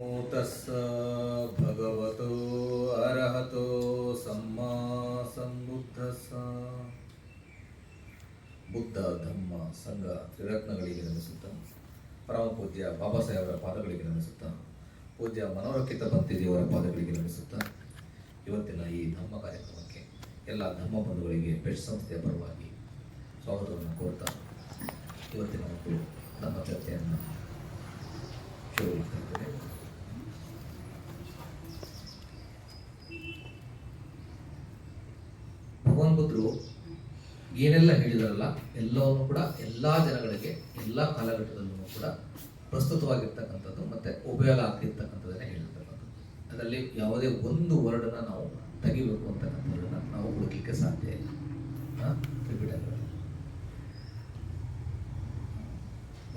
ತಸ್ಸ ಭಗವತೋ ಅರ್ಹತೋ ಸಮ್ಮ ಸಂಬುದ್ಧಸ ಬುದ್ಧ ಧಮ್ಮ ಸಂಘ ತ್ರಿರತ್ನಗಳಿಗೆ ನಮಿಸುತ್ತಾ ಪರಮ ಪೂಜ್ಯ ಬಾಬಾ ಸಾಹೇಬರ ಪಾದಗಳಿಗೆ ನಮಿಸುತ್ತಾ ಪೂಜ್ಯ ಮನೋರಕ್ಷಿತ ಭಕ್ತಿದೇವರ ಪಾದಗಳಿಗೆ ನಮಿಸುತ್ತಾ ಇವತ್ತಿನ ಈ ಧಮ್ಮ ಕಾರ್ಯಕ್ರಮಕ್ಕೆ ಎಲ್ಲ ಧಮ್ಮ ಬಂಧುಗಳಿಗೆ ಪೆಟ್ ಸಂಸ್ಥೆಯ ಪರವಾಗಿ ಸ್ವಾಗತವನ್ನು ಕೋರ್ತಾ ಇವತ್ತಿನ ಒಂದು ನಮ್ಮ ಚರ್ಚೆಯನ್ನು ಶುರು ಬುದ್ಧರು ಏನೆಲ್ಲ ಹೇಳಿದಾರಲ್ಲ, ಎಲ್ಲವನ್ನು ಕೂಡ ಎಲ್ಲ ಜನಗಳಿಗೆ, ಎಲ್ಲ ಕಾಲಘಟ್ಟದಲ್ಲೂ ಕೂಡ ಪ್ರಸ್ತುತವಾಗಿರ್ತಕ್ಕಂಥದ್ದು ಮತ್ತೆ ಉಪಯೋಗ ಆಗ್ತಿರ್ತಕ್ಕಂಥದ್ದನ್ನೇ ಹೇಳಿರ್ತಕ್ಕಂಥದ್ದು. ಅದರಲ್ಲಿ ಯಾವುದೇ ಒಂದು ವರ್ಡನ್ನ ನಾವು ತೆಗಿಬೇಕು ಅಂತಕ್ಕಂಥದ್ದನ್ನ ನಾವು ಹುಡುಕಲಿಕ್ಕೆ ಸಾಧ್ಯ ಇಲ್ಲ.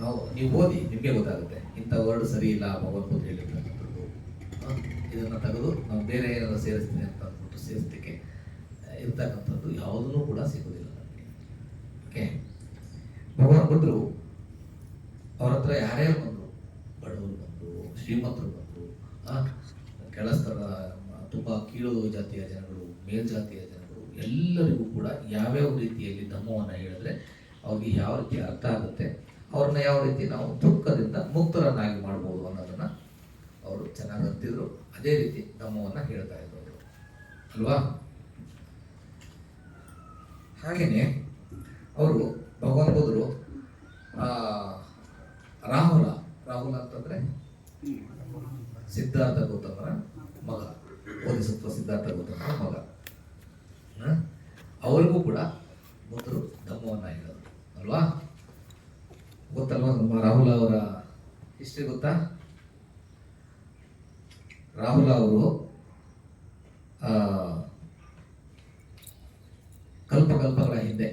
ನಾವು, ನೀವು ಓದಿ, ನಿಮಗೆ ಗೊತ್ತಾಗುತ್ತೆ. ಇಂಥ ವರ್ಡ್ ಸರಿ ಇಲ್ಲ ಭಗವದ್ಗೀತೆ ಹೇಳಿರ್ತಕ್ಕಂಥದ್ದು. ಇದನ್ನು ತೆಗೆದು ನಾವು ಬೇರೆ ಏನಾದ್ರು ಸೇರಿಸ್ತೀನಿ ಅಂತ ಅಂದ್ಬಿಟ್ಟು ಸೇರಿಸ್ಲಿಕ್ಕೆ ಇರ್ತಕ್ಕಂಥದ್ದು ಯಾವುದನ್ನು ಕೂಡ ಸಿಗೋದಿಲ್ಲ ನಮಗೆ. ಓಕೆ ಭಗವಾನ್ ಬಂದರು. ಅವ್ರ ಹತ್ರ ಯಾರ್ಯಾರು ಬಂದರು ಬಡವರು ಬಂದರು ಶ್ರೀಮಂತರು ಬಂದರು ಕೆಳಸ್ತರ ತುಂಬ ಕೀಳು ಜಾತಿಯ ಜನಗಳು ಮೇಲ್ಜಾತಿಯ ಜನಗಳು ಎಲ್ಲರಿಗೂ ಕೂಡ ಯಾವ್ಯಾವ ರೀತಿಯಲ್ಲಿ ಧಮ್ಮವನ್ನು ಹೇಳಿದ್ರೆ ಅವ್ರಿಗೆ ಯಾವ ರೀತಿ ಅರ್ಥ ಆಗುತ್ತೆ ಅವ್ರನ್ನ ಯಾವ ರೀತಿ ನಾವು ದುಃಖದಿಂದ ಮುಕ್ತರನ್ನಾಗಿ ಮಾಡ್ಬೋದು ಅನ್ನೋದನ್ನ ಅವರು ಚೆನ್ನಾಗಿ ಅಂತಿದ್ರು ಅದೇ ರೀತಿ ಧಮ್ಮವನ್ನು ಹೇಳ್ತಾ ಇದ್ರು ಅಲ್ವಾ? ಹಾಗೇನೆ ಅವರು ಭಗವಾನ್ ಬುದ್ಧರು ಆ, ರಾಹುಲ ರಾಹುಲ ಅಂತಂದ್ರೆ ಸಿದ್ಧಾರ್ಥ ಗೌತಮರ ಮಗ ಬೋಧಿಸತ್ವ ಸಿದ್ಧಾರ್ಥ ಗೌತಮರ ಮಗ? ಅವರಿಗೂ ಕೂಡ ಬುದ್ಧರು ಧಮ್ಮವನ್ನ ಹೇಳೋದು ಅಲ್ವಾ? ಗೊತ್ತಲ್ವಾ ನಮ್ಮ ರಾಹುಲ್ ಅವರ ಹಿಸ್ಟ್ರಿ ಗೊತ್ತಾ? ರಾಹುಲ ಅವರು ಆ, ಕಲ್ಪ ಕಲ್ಪಗಳ ಹಿಂದೆ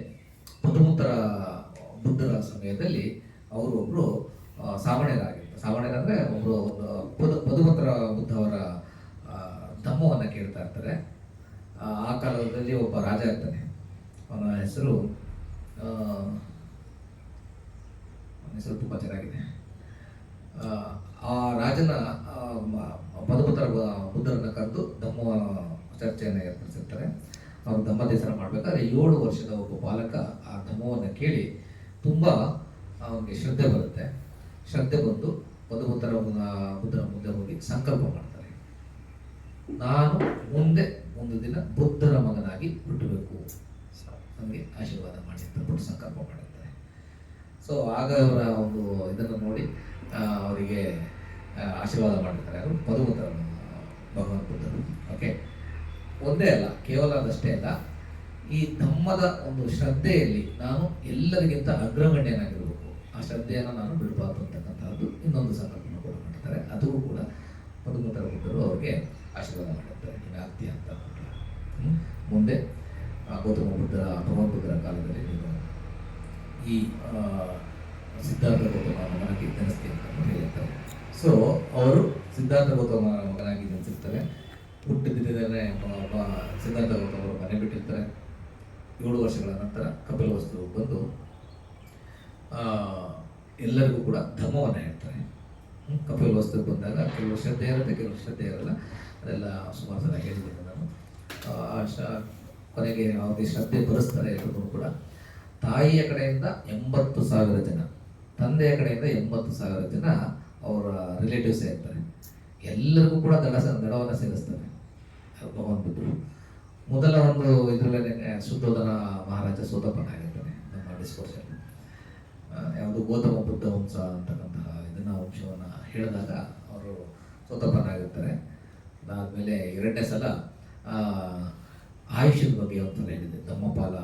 ಪದುಮುತ್ತರ ಬುದ್ಧರ ಸಮಯದಲ್ಲಿ ಅವರು ಒಬ್ಬರು ಆ, ಸಾವಣೆ ಅಂದರೆ ಒಬ್ರು ಒಂದು ಪದುಮುತ್ತರ ಬುದ್ಧ ಅವರ ಧಮ್ಮವನ್ನು ಕೇಳ್ತಾ ಇರ್ತಾರೆ. ಆ, ಕಾಲದಲ್ಲಿ ಒಬ್ಬ ರಾಜ ಇರ್ತಾನೆ. ಅವನ ಹೆಸರು ಅವನ ಹೆಸರು ತುಂಬ ಚೆನ್ನಾಗಿದೆ. ಆ, ರಾಜನ ಆ, ಮ- ಪದಪುತ್ರ ಬ- ಬುದ್ಧರನ್ನ ಕರೆದು ಧಮ್ಮ ಚರ್ಚೆಯನ್ನು ಏರ್ಪಡಿಸಿರ್ತಾರೆ. ಅವರು ಧಮ್ಮ ದೇಸರ ಮಾಡ್ಬೇಕಾದ್ರೆ ಏಳು ವರ್ಷದ ಒಬ್ಬ ಬಾಲಕ ಆ ಧಮವನ್ನು ಕೇಳಿ ತುಂಬ ಅವನಿಗೆ ಶ್ರದ್ಧೆ ಬರುತ್ತೆ. ಶ್ರದ್ಧೆ ಬಂದು ಪದಪುತ್ರ ಬುದ್ಧರ ಮುಂದೆ ಹೋಗಿ ಸಂಕಲ್ಪ ಮಾಡ್ತಾರೆ. ನಾನು ಮುಂದೆ ಒಂದು ದಿನ ಬುದ್ಧರ ಮಗನಾಗಿ ಹುಟ್ಟಬೇಕು. ನಮಗೆ ಆಶೀರ್ವಾದ ಮಾಡಿ ಅಂತ ಬಿಟ್ಟು ಸಂಕಲ್ಪ ಮಾಡಿರ್ತಾರೆ ಸೊ ಆಗ ಅವರ ಒಂದು ಇದನ್ನು ನೋಡಿ ಅವರಿಗೆ ಆಶೀರ್ವಾದ ಮಾಡಿರ್ತಾರೆ ಅವರು ಪದಮುತ್ರ ಭಗವಂತ ಬುದ್ಧರು. ಒಂದೇ ಅಲ್ಲ ಕೇವಲ ಅದಷ್ಟೇ ಅಲ್ಲ, ಈ ಧಮ್ಮದ ಒಂದು ಶ್ರದ್ಧೆಯಲ್ಲಿ ನಾನು ಎಲ್ಲರಿಗಿಂತ ಅಗ್ರಗಣ್ಯನಾಗಿರಬೇಕು. ಆ ಶ್ರದ್ಧೆಯನ್ನು ನಾನು ಬಿಡಬಾರ್ದು ಅಂತಕ್ಕಂಥದ್ದು ಇನ್ನೊಂದು ಸಂಕಲ್ಪನ ಕೂಡ ಮಾಡ್ತಾರೆ. ಅದು ಕೂಡ ಮಧುಮತರ ಬುದ್ಧರು ಅವ್ರಿಗೆ ಆಶೀರ್ವಾದ ನೀನು ಆಗ್ತೀಯ ಅಂತ. ಮುಂದೆ ಗೌತಮ ಬುದ್ಧರ ಭಗವಂತ ಬುದ್ಧರ ಕಾಲದಲ್ಲಿ ನೀನು ಈ ಸಿದ್ಧಾರ್ಥ ಗೌತಮ ಮಗನಾಗಿ ಜನಿಸ್ತೀನಿ ಅಂತ ಹೇಳಿರ್ತಾರೆ ಸೊ ಅವರು ಸಿದ್ಧಾರ್ಥ ಗೌತಮ ಮಗನಾಗಿ ಜನಿಸಿರ್ತಾರೆ ಹುಟ್ಟಿದಿದ್ದೇನೆ ಸಿದ್ಧಾರ್ಥ ಗೌತಮ ಅವರು ಮನೆ ಬಿಟ್ಟಿರ್ತಾರೆ. ಏಳು ವರ್ಷಗಳ ನಂತರ ಕಪಿಲ ವಸ್ತು ಬಂದು ಎಲ್ಲರಿಗೂ ಕೂಡ ಧರ್ಮವನ್ನು ಹೇಳ್ತಾರೆ? ಕಪಿಲ ವಸ್ತು ಬಂದಾಗ ಕೆಲವು ಶ್ರದ್ಧೆ ಇರುತ್ತೆ, ಕೆಲವು ಶ್ರದ್ಧೆ ಇರಲ್ಲ. ಅದೆಲ್ಲ ಸುಮಾರು ಸಲ ಹೇಳಿದ್ದೀನಿ ನಾನು. ಕೊನೆಗೆ ಅವ್ರಿಗೆ ಶ್ರದ್ಧೆ ಬರೆಸ್ತಾರೆ ಎಲ್ಲರೂ ಕೂಡ. ತಾಯಿಯ ಕಡೆಯಿಂದ ಎಂಬತ್ತು ಸಾವಿರ ಜನ, ತಂದೆಯ ಕಡೆಯಿಂದ ಎಂಬತ್ತು ಸಾವಿರ ಜನ ಅವರ ರಿಲೇಟಿವ್ಸೇ ಇರ್ತಾರೆ. ಎಲ್ಲರಿಗೂ ಕೂಡ ದಡ ದಡವನ್ನು ಸೇರಿಸ್ತಾರೆ. ಭಗವಾನ್ ಬುದ್ಧರು. ಮೊದಲ ಒಂದು ಇದರಲ್ಲೇ ಸುದ್ದೋಧನ ಮಹಾರಾಜ ಸೋತಪ್ಪನ ಆಗಿರ್ತಾನೆ, ನಮ್ಮ ಡಿಸ್ಕೋರ್ಸಲ್ಲಿ ಯಾವುದು ಗೌತಮ ಬುದ್ಧ ವಂಶ ಅಂತಕ್ಕಂತಹ ಇದನ್ನ, ವಂಶವನ್ನು ಹೇಳಿದಾಗ ಅವರು ಸೋತಪ್ಪನಾಗಿರ್ತಾರೆ ಅದಾದಮೇಲೆ ಎರಡನೇ ಸಲ ಆಯುಷ್ಯದ ಬಗ್ಗೆ ಅಂತ ಹೇಳಿದ್ದೆ. ಧಮ್ಮಪಾಲ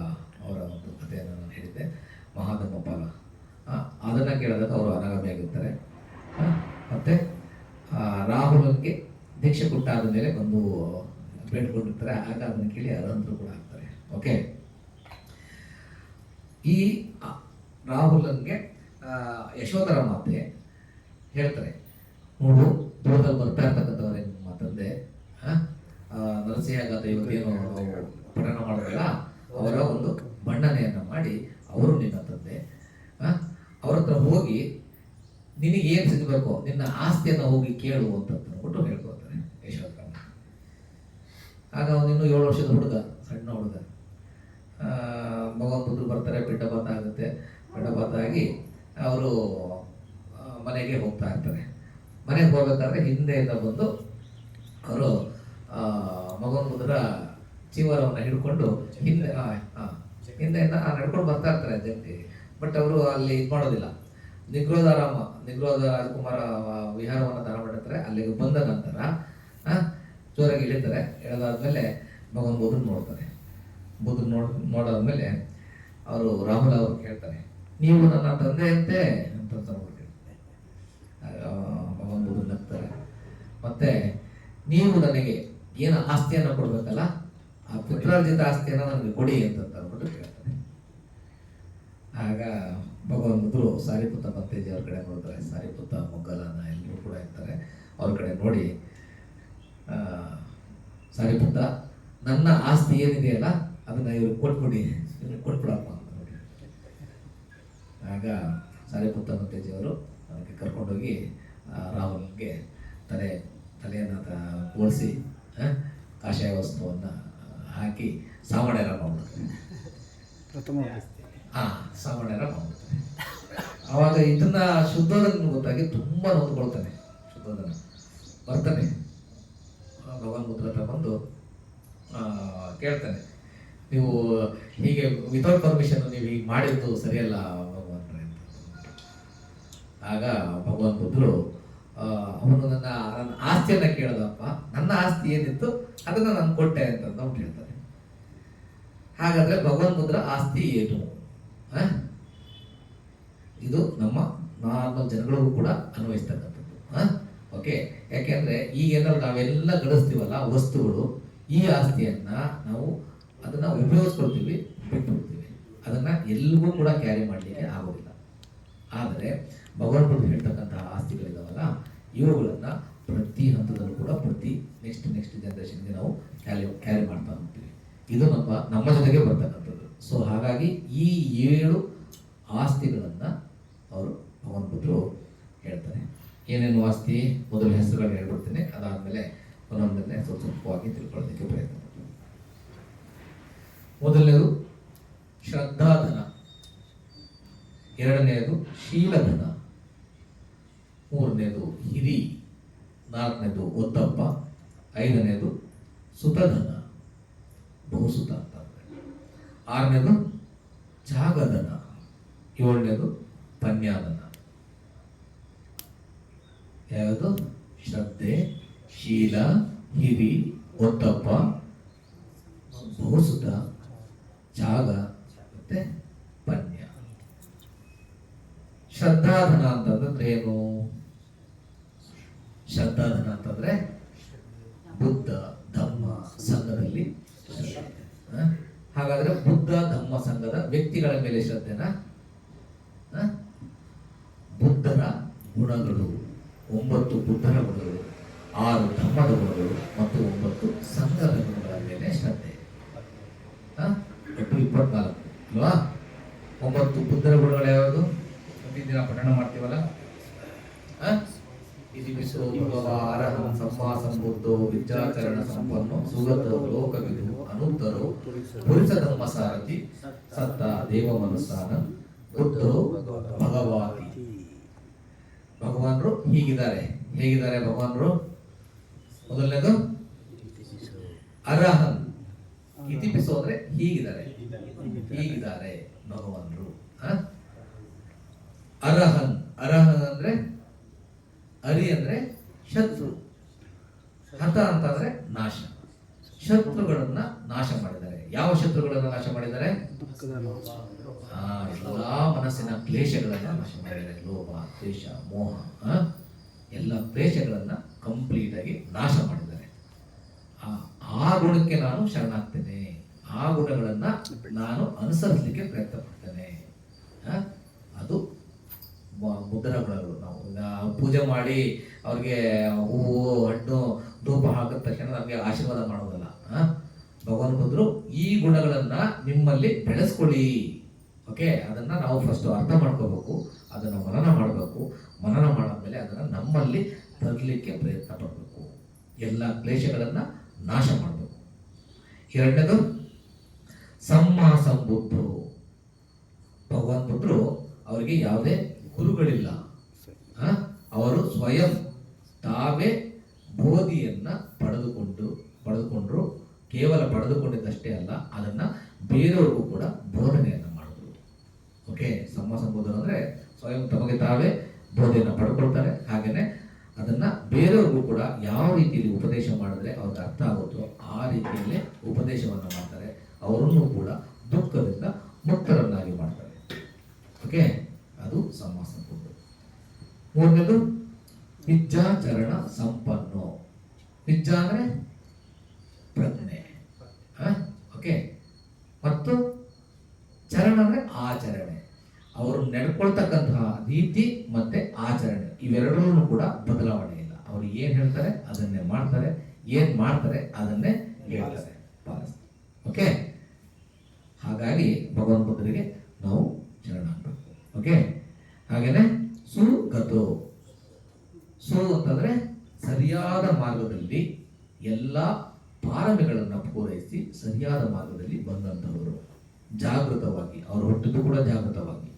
ಅವರ ಒಂದು ಕಥೆಯನ್ನು ನಾನು ಹೇಳಿದ್ದೆ. ಮಹಾಧಮ್ಮಪಾಲ ಅದನ್ನು ಕೇಳಿದಾಗ ಅವರು ಅನಾಗಮಿಯಾಗಿರ್ತಾರೆ. ಮತ್ತೆ ಆ, ರಾಹುಲನ್ಗೆ ದೀಕ್ಷೆ ಕೊಟ್ಟಾದ ಮೇಲೆ ಬಂದು ಬೇಡ್ಕೊಂಡಿರ್ತಾರೆ. ಆಗ ಅದನ್ನು ಕೇಳಿ ಅರಂತರು ಕೂಡ ಆಗ್ತಾರೆ. ಓಕೆ ಈ ರಾಹುಲ್ಗೆ ರಾಹುಲನ್ಗೆ ಯಶೋಧರ ಮಾತೆ ಹೇಳ್ತಾರೆ. ನೋಡು ದೂರದಲ್ಲಿ ಬರ್ತಾ ಇರ್ತಕ್ಕಂಥವ್ರೆ ಮಾತಂದೆ? ನರಸಿಂಹಗಾತ ಇವತ್ತೇನು ಪಠಣ ಮಾಡೋದಿಲ್ಲ ಅವರ ಒಂದು ಬಣ್ಣನೆಯನ್ನು ಮಾಡಿ ಅವರು ನಿನ್ನ ತಂದೆ. ಅವ್ರ ಹತ್ರ ಹೋಗಿ ನಿನಗೆ ಏನು ಸಿಗಬೇಕು? ನಿನ್ನ ಆಸ್ತಿಯನ್ನು ಹೋಗಿ ಕೇಳು ಅಂತ ಹೇಳ್ಕೊಳ್ತಾನೆ ಅಂದ್ಬಿಟ್ಟು ಆಗ ಅವನು ಇನ್ನೂ ಏಳು ವರ್ಷದ ಹುಡುಗ, ಸಣ್ಣ ಹುಡುಗ. ಬುದ್ಧರು ಬರ್ತಾರೆ ಪಿಂಡಪಾತ ಆಗುತ್ತೆ. ಪಿಂಡಪಾತ ಆಗಿ ಅವರು ಮನೆಗೆ ಹೋಗ್ತಾ ಇರ್ತಾರೆ. ಮನೆಗೆ ಹೋಗ್ಬೇಕಾದ್ರೆ ಹಿಂದೆಯಿಂದ ಬಂದು ಅವರು ಮಗನ ಮುದ್ರ ಚೀವರವನ್ನು ಹಿಡ್ಕೊಂಡು ಹಿಂದೆ ಹಿಂದೆಯಿಂದ ನಡ್ಕೊಂಡು ಬರ್ತಾ ಇರ್ತಾರೆ ಜಂಟಿ ಬಟ್ ಅವರು ಅಲ್ಲಿ ಇದು ಮಾಡೋದಿಲ್ಲ. ನಿಗ್ರೋಧಾರಾಮ ನಿಗ್ರೋಧ ರಾಜಕುಮಾರ ವಿಹಾರವನ್ನು ದಾನ ಮಾಡಿರ್ತಾರೆ. ಅಲ್ಲಿಗೆ ಬಂದ ನಂತರ ಜೋರಾಗಿ ಇಳಿತಾರೆ ಇಳಿದಾದ್ಮೇಲೆ ಭಗವಾನ್ ಬುದ್ಧನ್ ನೋಡ್ತಾರೆ. ಬುದ್ಧನ್ ನೋಡ್, ನೋಡಾದ್ಮೇಲೆ ಅವರು ರಾಹುಲ್ ಅವರು ಕೇಳ್ತಾರೆ. ನೀವು ನನ್ನ ತಂದೆಯಂತೆ ಅಂತ ಭಗವಾನ್ ಬುದ್ಧನ್ ನಗ್ತಾರೆ. ಮತ್ತೆ ನೀವು ನನಗೆ ಏನು ಆಸ್ತಿಯನ್ನು ಕೊಡ್ಬೇಕಲ್ಲ? ಆ ಪುತ್ರಾರ್ಜಿತ ಆಸ್ತಿಯನ್ನು ನನಗೆ ಕೊಡಿ ಅಂತ ಕೇಳ್ತಾರೆ. ಆಗ ಭಗವಾನ್ ಮೊದಲು ಸಾರಿಪುತ್ತ ಮತ್ತೇಜಿ ಅವ್ರ ಕಡೆ ನೋಡ್ತಾರೆ, ಸಾರಿಪುತ್ತ ಮೊಗ್ಗಲನ ಎಲ್ಲರೂ ಕೂಡ ಇರ್ತಾರೆ, ಅವ್ರ ಕಡೆ ನೋಡಿ ಸಾರಿಪುತ್ತ ನನ್ನ ಆಸ್ತಿ ಏನಿದೆಯಲ್ಲ, ಅದನ್ನ ಇವ್ರಿಗೆ ಕೊಟ್ಬಿಡಿ ಇವ್ರಿಗೆ ಕೊಟ್ಬಿಡಪ್ಪ ಆಗ ಸಾರಿಪುತ್ತ ಮತ್ತೇಜಿ ಅವರು ಅದಕ್ಕೆ ಕರ್ಕೊಂಡೋಗಿ ರಾಹುಲ್ಗೆ ತಲೆ, ತಲೆಯನ್ನು ಓಡಿಸಿ ಕಾಷಾಯ ವಸ್ತುವನ್ನು ಹಾಕಿ ಸಾವಣೆರ ಮಾಡ್ತಾರೆ ಪ್ರಥಮ ಹಾ ಸಾವಣೆರ ಮಾಡ್ಬಿಡ್ತಾರೆ ಅವಾಗ ಇದನ್ನ ಶುದ್ಧೋಧನ ಗೊತ್ತಾಗಿ ತುಂಬಾ ನೊಂದ್ಕೊಳ್ತಾನೆ ಶುದ್ಧೋಧನ ಬರ್ತಾನೆ. ಆ, ಭಗವಾನ್ ಬುದ್ಧ ಹತ್ರ ಬಂದು ಆ, ಕೇಳ್ತಾನೆ. ನೀವು ಹೀಗೆ ವಿತೌಟ್ ಪರ್ಮಿಷನ್ ನೀವು ಹೀಗೆ ಮಾಡಿದ್ದು ಸರಿಯಲ್ಲ ಅಂತ. ಆಗ ಭಗವಾನ್ ಬುದ್ಧರು ಆ, ಅವನು ನನ್ನ ನನ್ನ ಆಸ್ತಿಯನ್ನ ಕೇಳ್ದಪ್ಪ. ನನ್ನ ಆಸ್ತಿ ಏನಿತ್ತು ಅದನ್ನ ನಾನು ಕೊಟ್ಟೆ ಅಂತ ಹೇಳ್ತಾರೆ ಹಾಗಾದ್ರೆ ಭಗವಾನ್ ಬುದ್ಧರ ಆಸ್ತಿ ಏನು? ಆ? ಇದು ನಮ್ಮ ನಾರ್ಮಲ್ ಜನಗಳಿಗೂ ಕೂಡ ಅನ್ವಯಿಸ್ತಕ್ಕಂಥದ್ದು. ಓಕೆ. ಯಾಕೆಂದ್ರೆ ಈಗ ಏನಾದ್ರು ನಾವೆಲ್ಲ ಗಳಿಸ್ತೀವಲ್ಲ ವಸ್ತುಗಳು, ಈ ಆಸ್ತಿಯನ್ನ ನಾವು ಅದನ್ನ ಉಪಯೋಗಿಸ್ಕೊಳ್ತೀವಿ, ಬಿಟ್ಬಿಡ್ತೀವಿ. ಅದನ್ನ ಎಲ್ಲಿಗೂ ಕೂಡ ಕ್ಯಾರಿ ಮಾಡಲಿಕ್ಕೆ ಆಗೋದಿಲ್ಲ. ಆದರೆ ಬುದ್ಧ ಹೇಳ್ತಕ್ಕಂತಹ ಆಸ್ತಿಗಳಿದಾವಲ್ಲ, ಇವುಗಳನ್ನ ಪ್ರತಿ ಹಂತದಲ್ಲೂ ಕೂಡ ಪ್ರತಿ ನೆಕ್ಸ್ಟ್ ನೆಕ್ಸ್ಟ್ ಜನರೇಷನ್ಗೆ ನಾವು ಕ್ಯಾರಿ ಕ್ಯಾರಿ ಮಾಡ್ತಾ ಹೋಗ್ತೀವಿ. ಇದು ನಮ್ಮ ನಮ್ಮ ಜೊತೆಗೆ ಬರ್ತಕ್ಕಂಥದ್ದು. ಸೊ ಹಾಗಾಗಿ ಈ ಏಳು ಆಸ್ತಿಗಳನ್ನು ಅವರು ಭಗವಾನ್ ಹೇಳ್ತಾರೆ ಏನೇನು ಆಸ್ತಿ? ಮೊದಲ ಹೆಸರುಗಳನ್ನ ಹೇಳ್ಬಿಡ್ತೀನಿ. ಅದಾದಮೇಲೆ ಒಂದೊಂದನ್ನೇ ಸ್ವಲ್ಪ ಸ್ವಲ್ಪವಾಗಿ ತಿಳ್ಕೊಳ್ಳೋದಕ್ಕೆ ಪ್ರಯತ್ನ ಮೊದಲನೇದು, ಶ್ರದ್ಧಾಧನ. ಎರಡನೆಯದು ಶೀಲಧನ. ಮೂರನೇದು, ಹಿರಿ. ನಾಲ್ಕನೇದು ಒತ್ತಪ್ಪ ಐದನೇದು, ಸುತಧನ. ಬಹುಸುತ. ಆರನೇದು ಜಾಗದನ, ಏಳನೇದು ಪನ್ಯಾದನ ಯಾವುದು ಶ್ರದ್ಧೆ, ಶೀಲ, ಹಿರಿ, ಒತ್ತಪ್ಪ, ಬಹುಸುತ, ಜಾಗ ಮತ್ತೆ ಪನ್ಯ ಶ್ರದ್ಧಾಧನ ಅಂತಂದ್ರೆ ಏನು ಶ್ರದ್ಧಾಧನ ಅಂತಂದ್ರೆ ಬುದ್ಧ, ಧಮ್ಮ, ಸಂಘದಲ್ಲಿ? ಹಾಗಾದ್ರೆ ಬುದ್ಧ ಧಮ್ಮ ಸಂಘದ ವ್ಯಕ್ತಿಗಳ ಮೇಲೆ ಶ್ರದ್ಧೆನ? ಬುದ್ಧರ ಗುಣಗಳು ಒಂಬತ್ತು ಬುದ್ಧರ ಗುಣಗಳು ಆರು ಧಮ್ಮದ ಗುಣಗಳು ಮತ್ತು ಒಂಬತ್ತು ಸಂಘದ ಗುಣಗಳ ಮೇಲೆ ಶ್ರದ್ಧೆ? ಒಟ್ಟು ಇಪ್ಪತ್ನಾಲ್ಕು. ಅಲ್ವಾ? ಒಂಬತ್ತು ಬುದ್ಧರ ಗುಣಗಳು ಯಾವುದು ಪ್ರತಿದಿನ ಪಠಣ ಮಾಡ್ತೀವಲ್ಲ? ಸಂಬುದ್ಧೋ ವಿದ್ಯಾಚರಣ ಸಂಪನ್ನೋ ಸುಗತ ಲೋಕವಿದು ಅನುತ್ತರೋ ಪುರುಷ ಧರ್ಮ ಸಾರಥಿ ಸತ್ತ ದೇವ ಮನಸ್ಸಾನ ಬುದ್ಧರು ಭಗವಾತಿ ಭಗವಾನರು ಹೀಗಿದ್ದಾರೆ. ಹೇಗಿದ್ದಾರೆ ಭಗವಾನರು? ಮೊದಲನೇದು ಅರಹನ್. ಇತಿಪಿಸೋ ಅಂದ್ರೆ ಹೀಗಿದ್ದಾರೆ. ಹೀಗಿದ್ದಾರೆ ಭಗವಾನರು? ಅರಹನ್. ಅರಹನ್ ಅಂದ್ರೆ ಅರಿ ಅಂದ್ರೆ ಶತ್ರು. ಹತ ಅಂತಂದ್ರೆ ನಾಶ. ಶತ್ರುಗಳನ್ನ ನಾಶ ಮಾಡಿದ್ದಾರೆ. ಯಾವ ಶತ್ರುಗಳನ್ನ ನಾಶ ಮಾಡಿದ್ದಾರೆ? ಎಲ್ಲಾ ಮನಸ್ಸಿನ ಕ್ಲೇಶಗಳನ್ನ ನಾಶ ಮಾಡಿದ್ದಾರೆ. ಲೋಭ, ದ್ವೇಷ, ಮೋಹ ಎಲ್ಲ ಕ್ಲೇಶಗಳನ್ನ ಕಂಪ್ಲೀಟ್ ಆಗಿ ನಾಶ ಮಾಡಿದ್ದಾರೆ. ಆ- ಗುಣಕ್ಕೆ ನಾನು ಶರಣಾಗ್ತೇನೆ. ಆ ಗುಣಗಳನ್ನ ನಾನು ಅನುಸರಿಸಲಿಕ್ಕೆ ಪ್ರಯತ್ನ ಪಡ್ತೇನೆ ಅದು ಮುದ್ರ ಗುಣಗಳು. ನಾವು ಪೂಜೆ ಮಾಡಿ ಅವ್ರಿಗೆ ಹೂವು, ಹಣ್ಣು, ಧೂಪ ಹಾಕಿದ ತಕ್ಷಣ ನಮಗೆ ಆಶೀರ್ವಾದ ಮಾಡೋದಲ್ಲ? ಭಗವಾನ್ ಬುದ್ಧರು ಈ ಗುಣಗಳನ್ನ ನಿಮ್ಮಲ್ಲಿ ಬೆಳೆಸ್ಕೊಳ್ಳಿ. ಓಕೆ ಅದನ್ನ ನಾವು ಫಸ್ಟ್ ಅರ್ಥ ಮಾಡ್ಕೋಬೇಕು, ಅದನ್ನ ಮನನ ಮಾಡಬೇಕು. ಮನನ ಮಾಡಾದ್ಮೇಲೆ ಅದನ್ನ ನಮ್ಮಲ್ಲಿ ತರಲಿಕ್ಕೆ ಪ್ರಯತ್ನ ಪಡಬೇಕು. ಎಲ್ಲ ಕ್ಲೇಶಗಳನ್ನು ನಾಶ ಮಾಡಬೇಕು. ಎರಡನೇದು, ಸಮ್ಮ ಸಂಬುದ್ಧರು ಭಗವಾನ್ ಅವರಿಗೆ ಯಾವುದೇ ಗುರುಗಳಿಲ್ಲ? ಅವರು ಸ್ವಯಂ ತಾವೇ ಬೋಧಿಯನ್ನ ಕೇವಲ ಪಡೆದುಕೊಂಡಿದ್ದಷ್ಟೇ ಅಲ್ಲ, ಅದನ್ನ ಬೇರೆಯವ್ರಿಗೂ ಕೂಡ ಬೋಧನೆಯನ್ನು ಮಾಡಿದ್ರು. ಓಕೆ ಸಮ್ಮ ಸಂಬೋಧನ ಅಂದ್ರೆ ಸ್ವಯಂ ತಮಗೆ ತಾವೇ ಬೋಧೆಯನ್ನು ಪಡ್ಕೊಳ್ತಾರೆ. ಹಾಗೇನೆ ಅದನ್ನ ಬೇರೆಯವ್ರಿಗೂ ಕೂಡ ಯಾವ ರೀತಿಯಲ್ಲಿ ಉಪದೇಶ ಮಾಡಿದ್ರೆ ಅವ್ರಿಗೆ ಅರ್ಥ ಆಗುತ್ತೋ ಆ ರೀತಿಯಲ್ಲೇ ಉಪದೇಶವನ್ನು ಮಾಡ್ತಾರೆ. ಅವರನ್ನು ಕೂಡ ದುಃಖದಿಂದ ಮುಕ್ತರನ್ನಾಗಿ ಮಾಡ್ತಾರೆ. ಓಕೆ ಅದು ಸಮ್ಮ ಸಂಬೋಧ ಮೂರನೇದು, ವಿದ್ಯಾಚರಣ ಸಂಪನ್ನು. ವಿದ್ಯಾ ಅಂದ್ರೆ ಪ್ರಜ್ಞೆ ಓಕೆ ಮತ್ತು ಚರಣ ಅಂದ್ರೆ ಆಚರಣೆ. ಅವರು ನಡ್ಕೊಳ್ತಕ್ಕಂತಹ ರೀತಿ ಮತ್ತೆ ಆಚರಣೆ. ಇವೆರಡೂ ಕೂಡ ಬದಲಾವಣೆ ಇಲ್ಲ. ಅವರು ಏನ್ ಹೇಳ್ತಾರೆ, ಅದನ್ನೇ ಮಾಡ್ತಾರೆ. ಏನ್ ಮಾಡ್ತಾರೆ, ಅದನ್ನೇ ಹೇಳ್ತಾರೆ. ಓಕೆ? ಹಾಗಾಗಿ ಭಗವಾನ್ ನಾವು ಶರಣ ಆಗಬೇಕು. ಓಕೆ? ಹಾಗೇನೆ ಸುಗತೋ. ಸು ಅಂತಂದ್ರೆ ಸರಿಯಾದ ಮಾರ್ಗದಲ್ಲಿ ಎಲ್ಲ ಪಾರಮೆಗಳನ್ನು ಪೂರೈಸಿ ಸರಿಯಾದ ಮಾರ್ಗದಲ್ಲಿ ಬಂದಂಥವರು ಜಾಗೃತವಾಗಿ, ಅವರು ಹುಟ್ಟಿದ್ದು ಕೂಡ ಜಾಗೃತವಾಗಿ?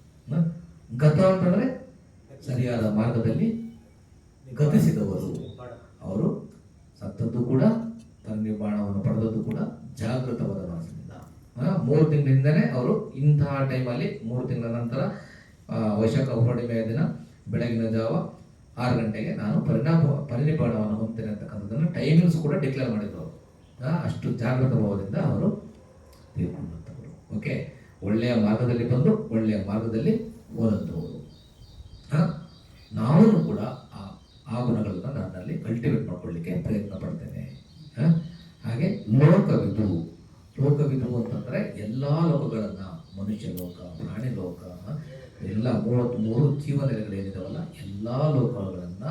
ಗತ ಅಂತಂದ್ರೆ ಸರಿಯಾದ ಮಾರ್ಗದಲ್ಲಿ ಗತಿಸಿದವರು. ಅವರು ಸತ್ತದ್ದು ಕೂಡ ಪರಿನಿರ್ವಾಣವನ್ನು ಪಡೆದದ್ದು ಕೂಡ ಜಾಗೃತವಾದ ಮನಸ್ಸಿನಿಂದ ಮೂರು ತಿಂಗಳಿಂದನೇ ಅವರು ಇಂತಹ ಟೈಮಲ್ಲಿ, ಮೂರು ತಿಂಗಳ ನಂತರ ವೈಶಾಖ ಹುಣ್ಣಿಮೆಯ ದಿನ, ಬೆಳಗಿನ ಜಾವ, ಆರು ಗಂಟೆಗೆ ನಾನು ಪರಿಣಾಮ, ಪರಿಣಿಪಾಣವನ್ನು ಹೊಂದ್ತೇನೆ ಅಂತಕ್ಕಂಥದ್ದನ್ನು ಟೈಮಿಂಗ್ಸ್ ಕೂಡ ಡಿಕ್ಲೇರ್ ಮಾಡಿದ್ರು. ಅಷ್ಟು ಜಾಗೃತ ಭಾವದಿಂದ ಅವರು ತೀರ್ಕೊಂಡಂಥವರು ಓಕೆ ಒಳ್ಳೆಯ ಮಾರ್ಗದಲ್ಲಿ ಬಂದು, ಒಳ್ಳೆಯ ಮಾರ್ಗದಲ್ಲಿ ಹೋದಂಥವರು ನಾವೂ ಕೂಡ ಆ ಆ ಗುಣಗಳನ್ನು ನನ್ನಲ್ಲಿ ಕಲ್ಟಿವೇಟ್ ಮಾಡ್ಕೊಳ್ಳಿಕ್ಕೆ ಪ್ರಯತ್ನ ಪಡ್ತೇನೆ. ಹಾಗೆ ಲೋಕವಿದು ಲೋಕವಿದು ಅಂತಂದ್ರೆ ಎಲ್ಲಾ ಲೋಕಗಳನ್ನು, ಮನುಷ್ಯ ಲೋಕ, ಪ್ರಾಣಿ ಲೋಕ ಎಲ್ಲ ಮೂವತ್ತ್ ಮೂರು ಜೀವನಗಳೇನಿದಾವಲ್ಲ, ಎಲ್ಲಾ ಲೋಕಗಳನ್ನ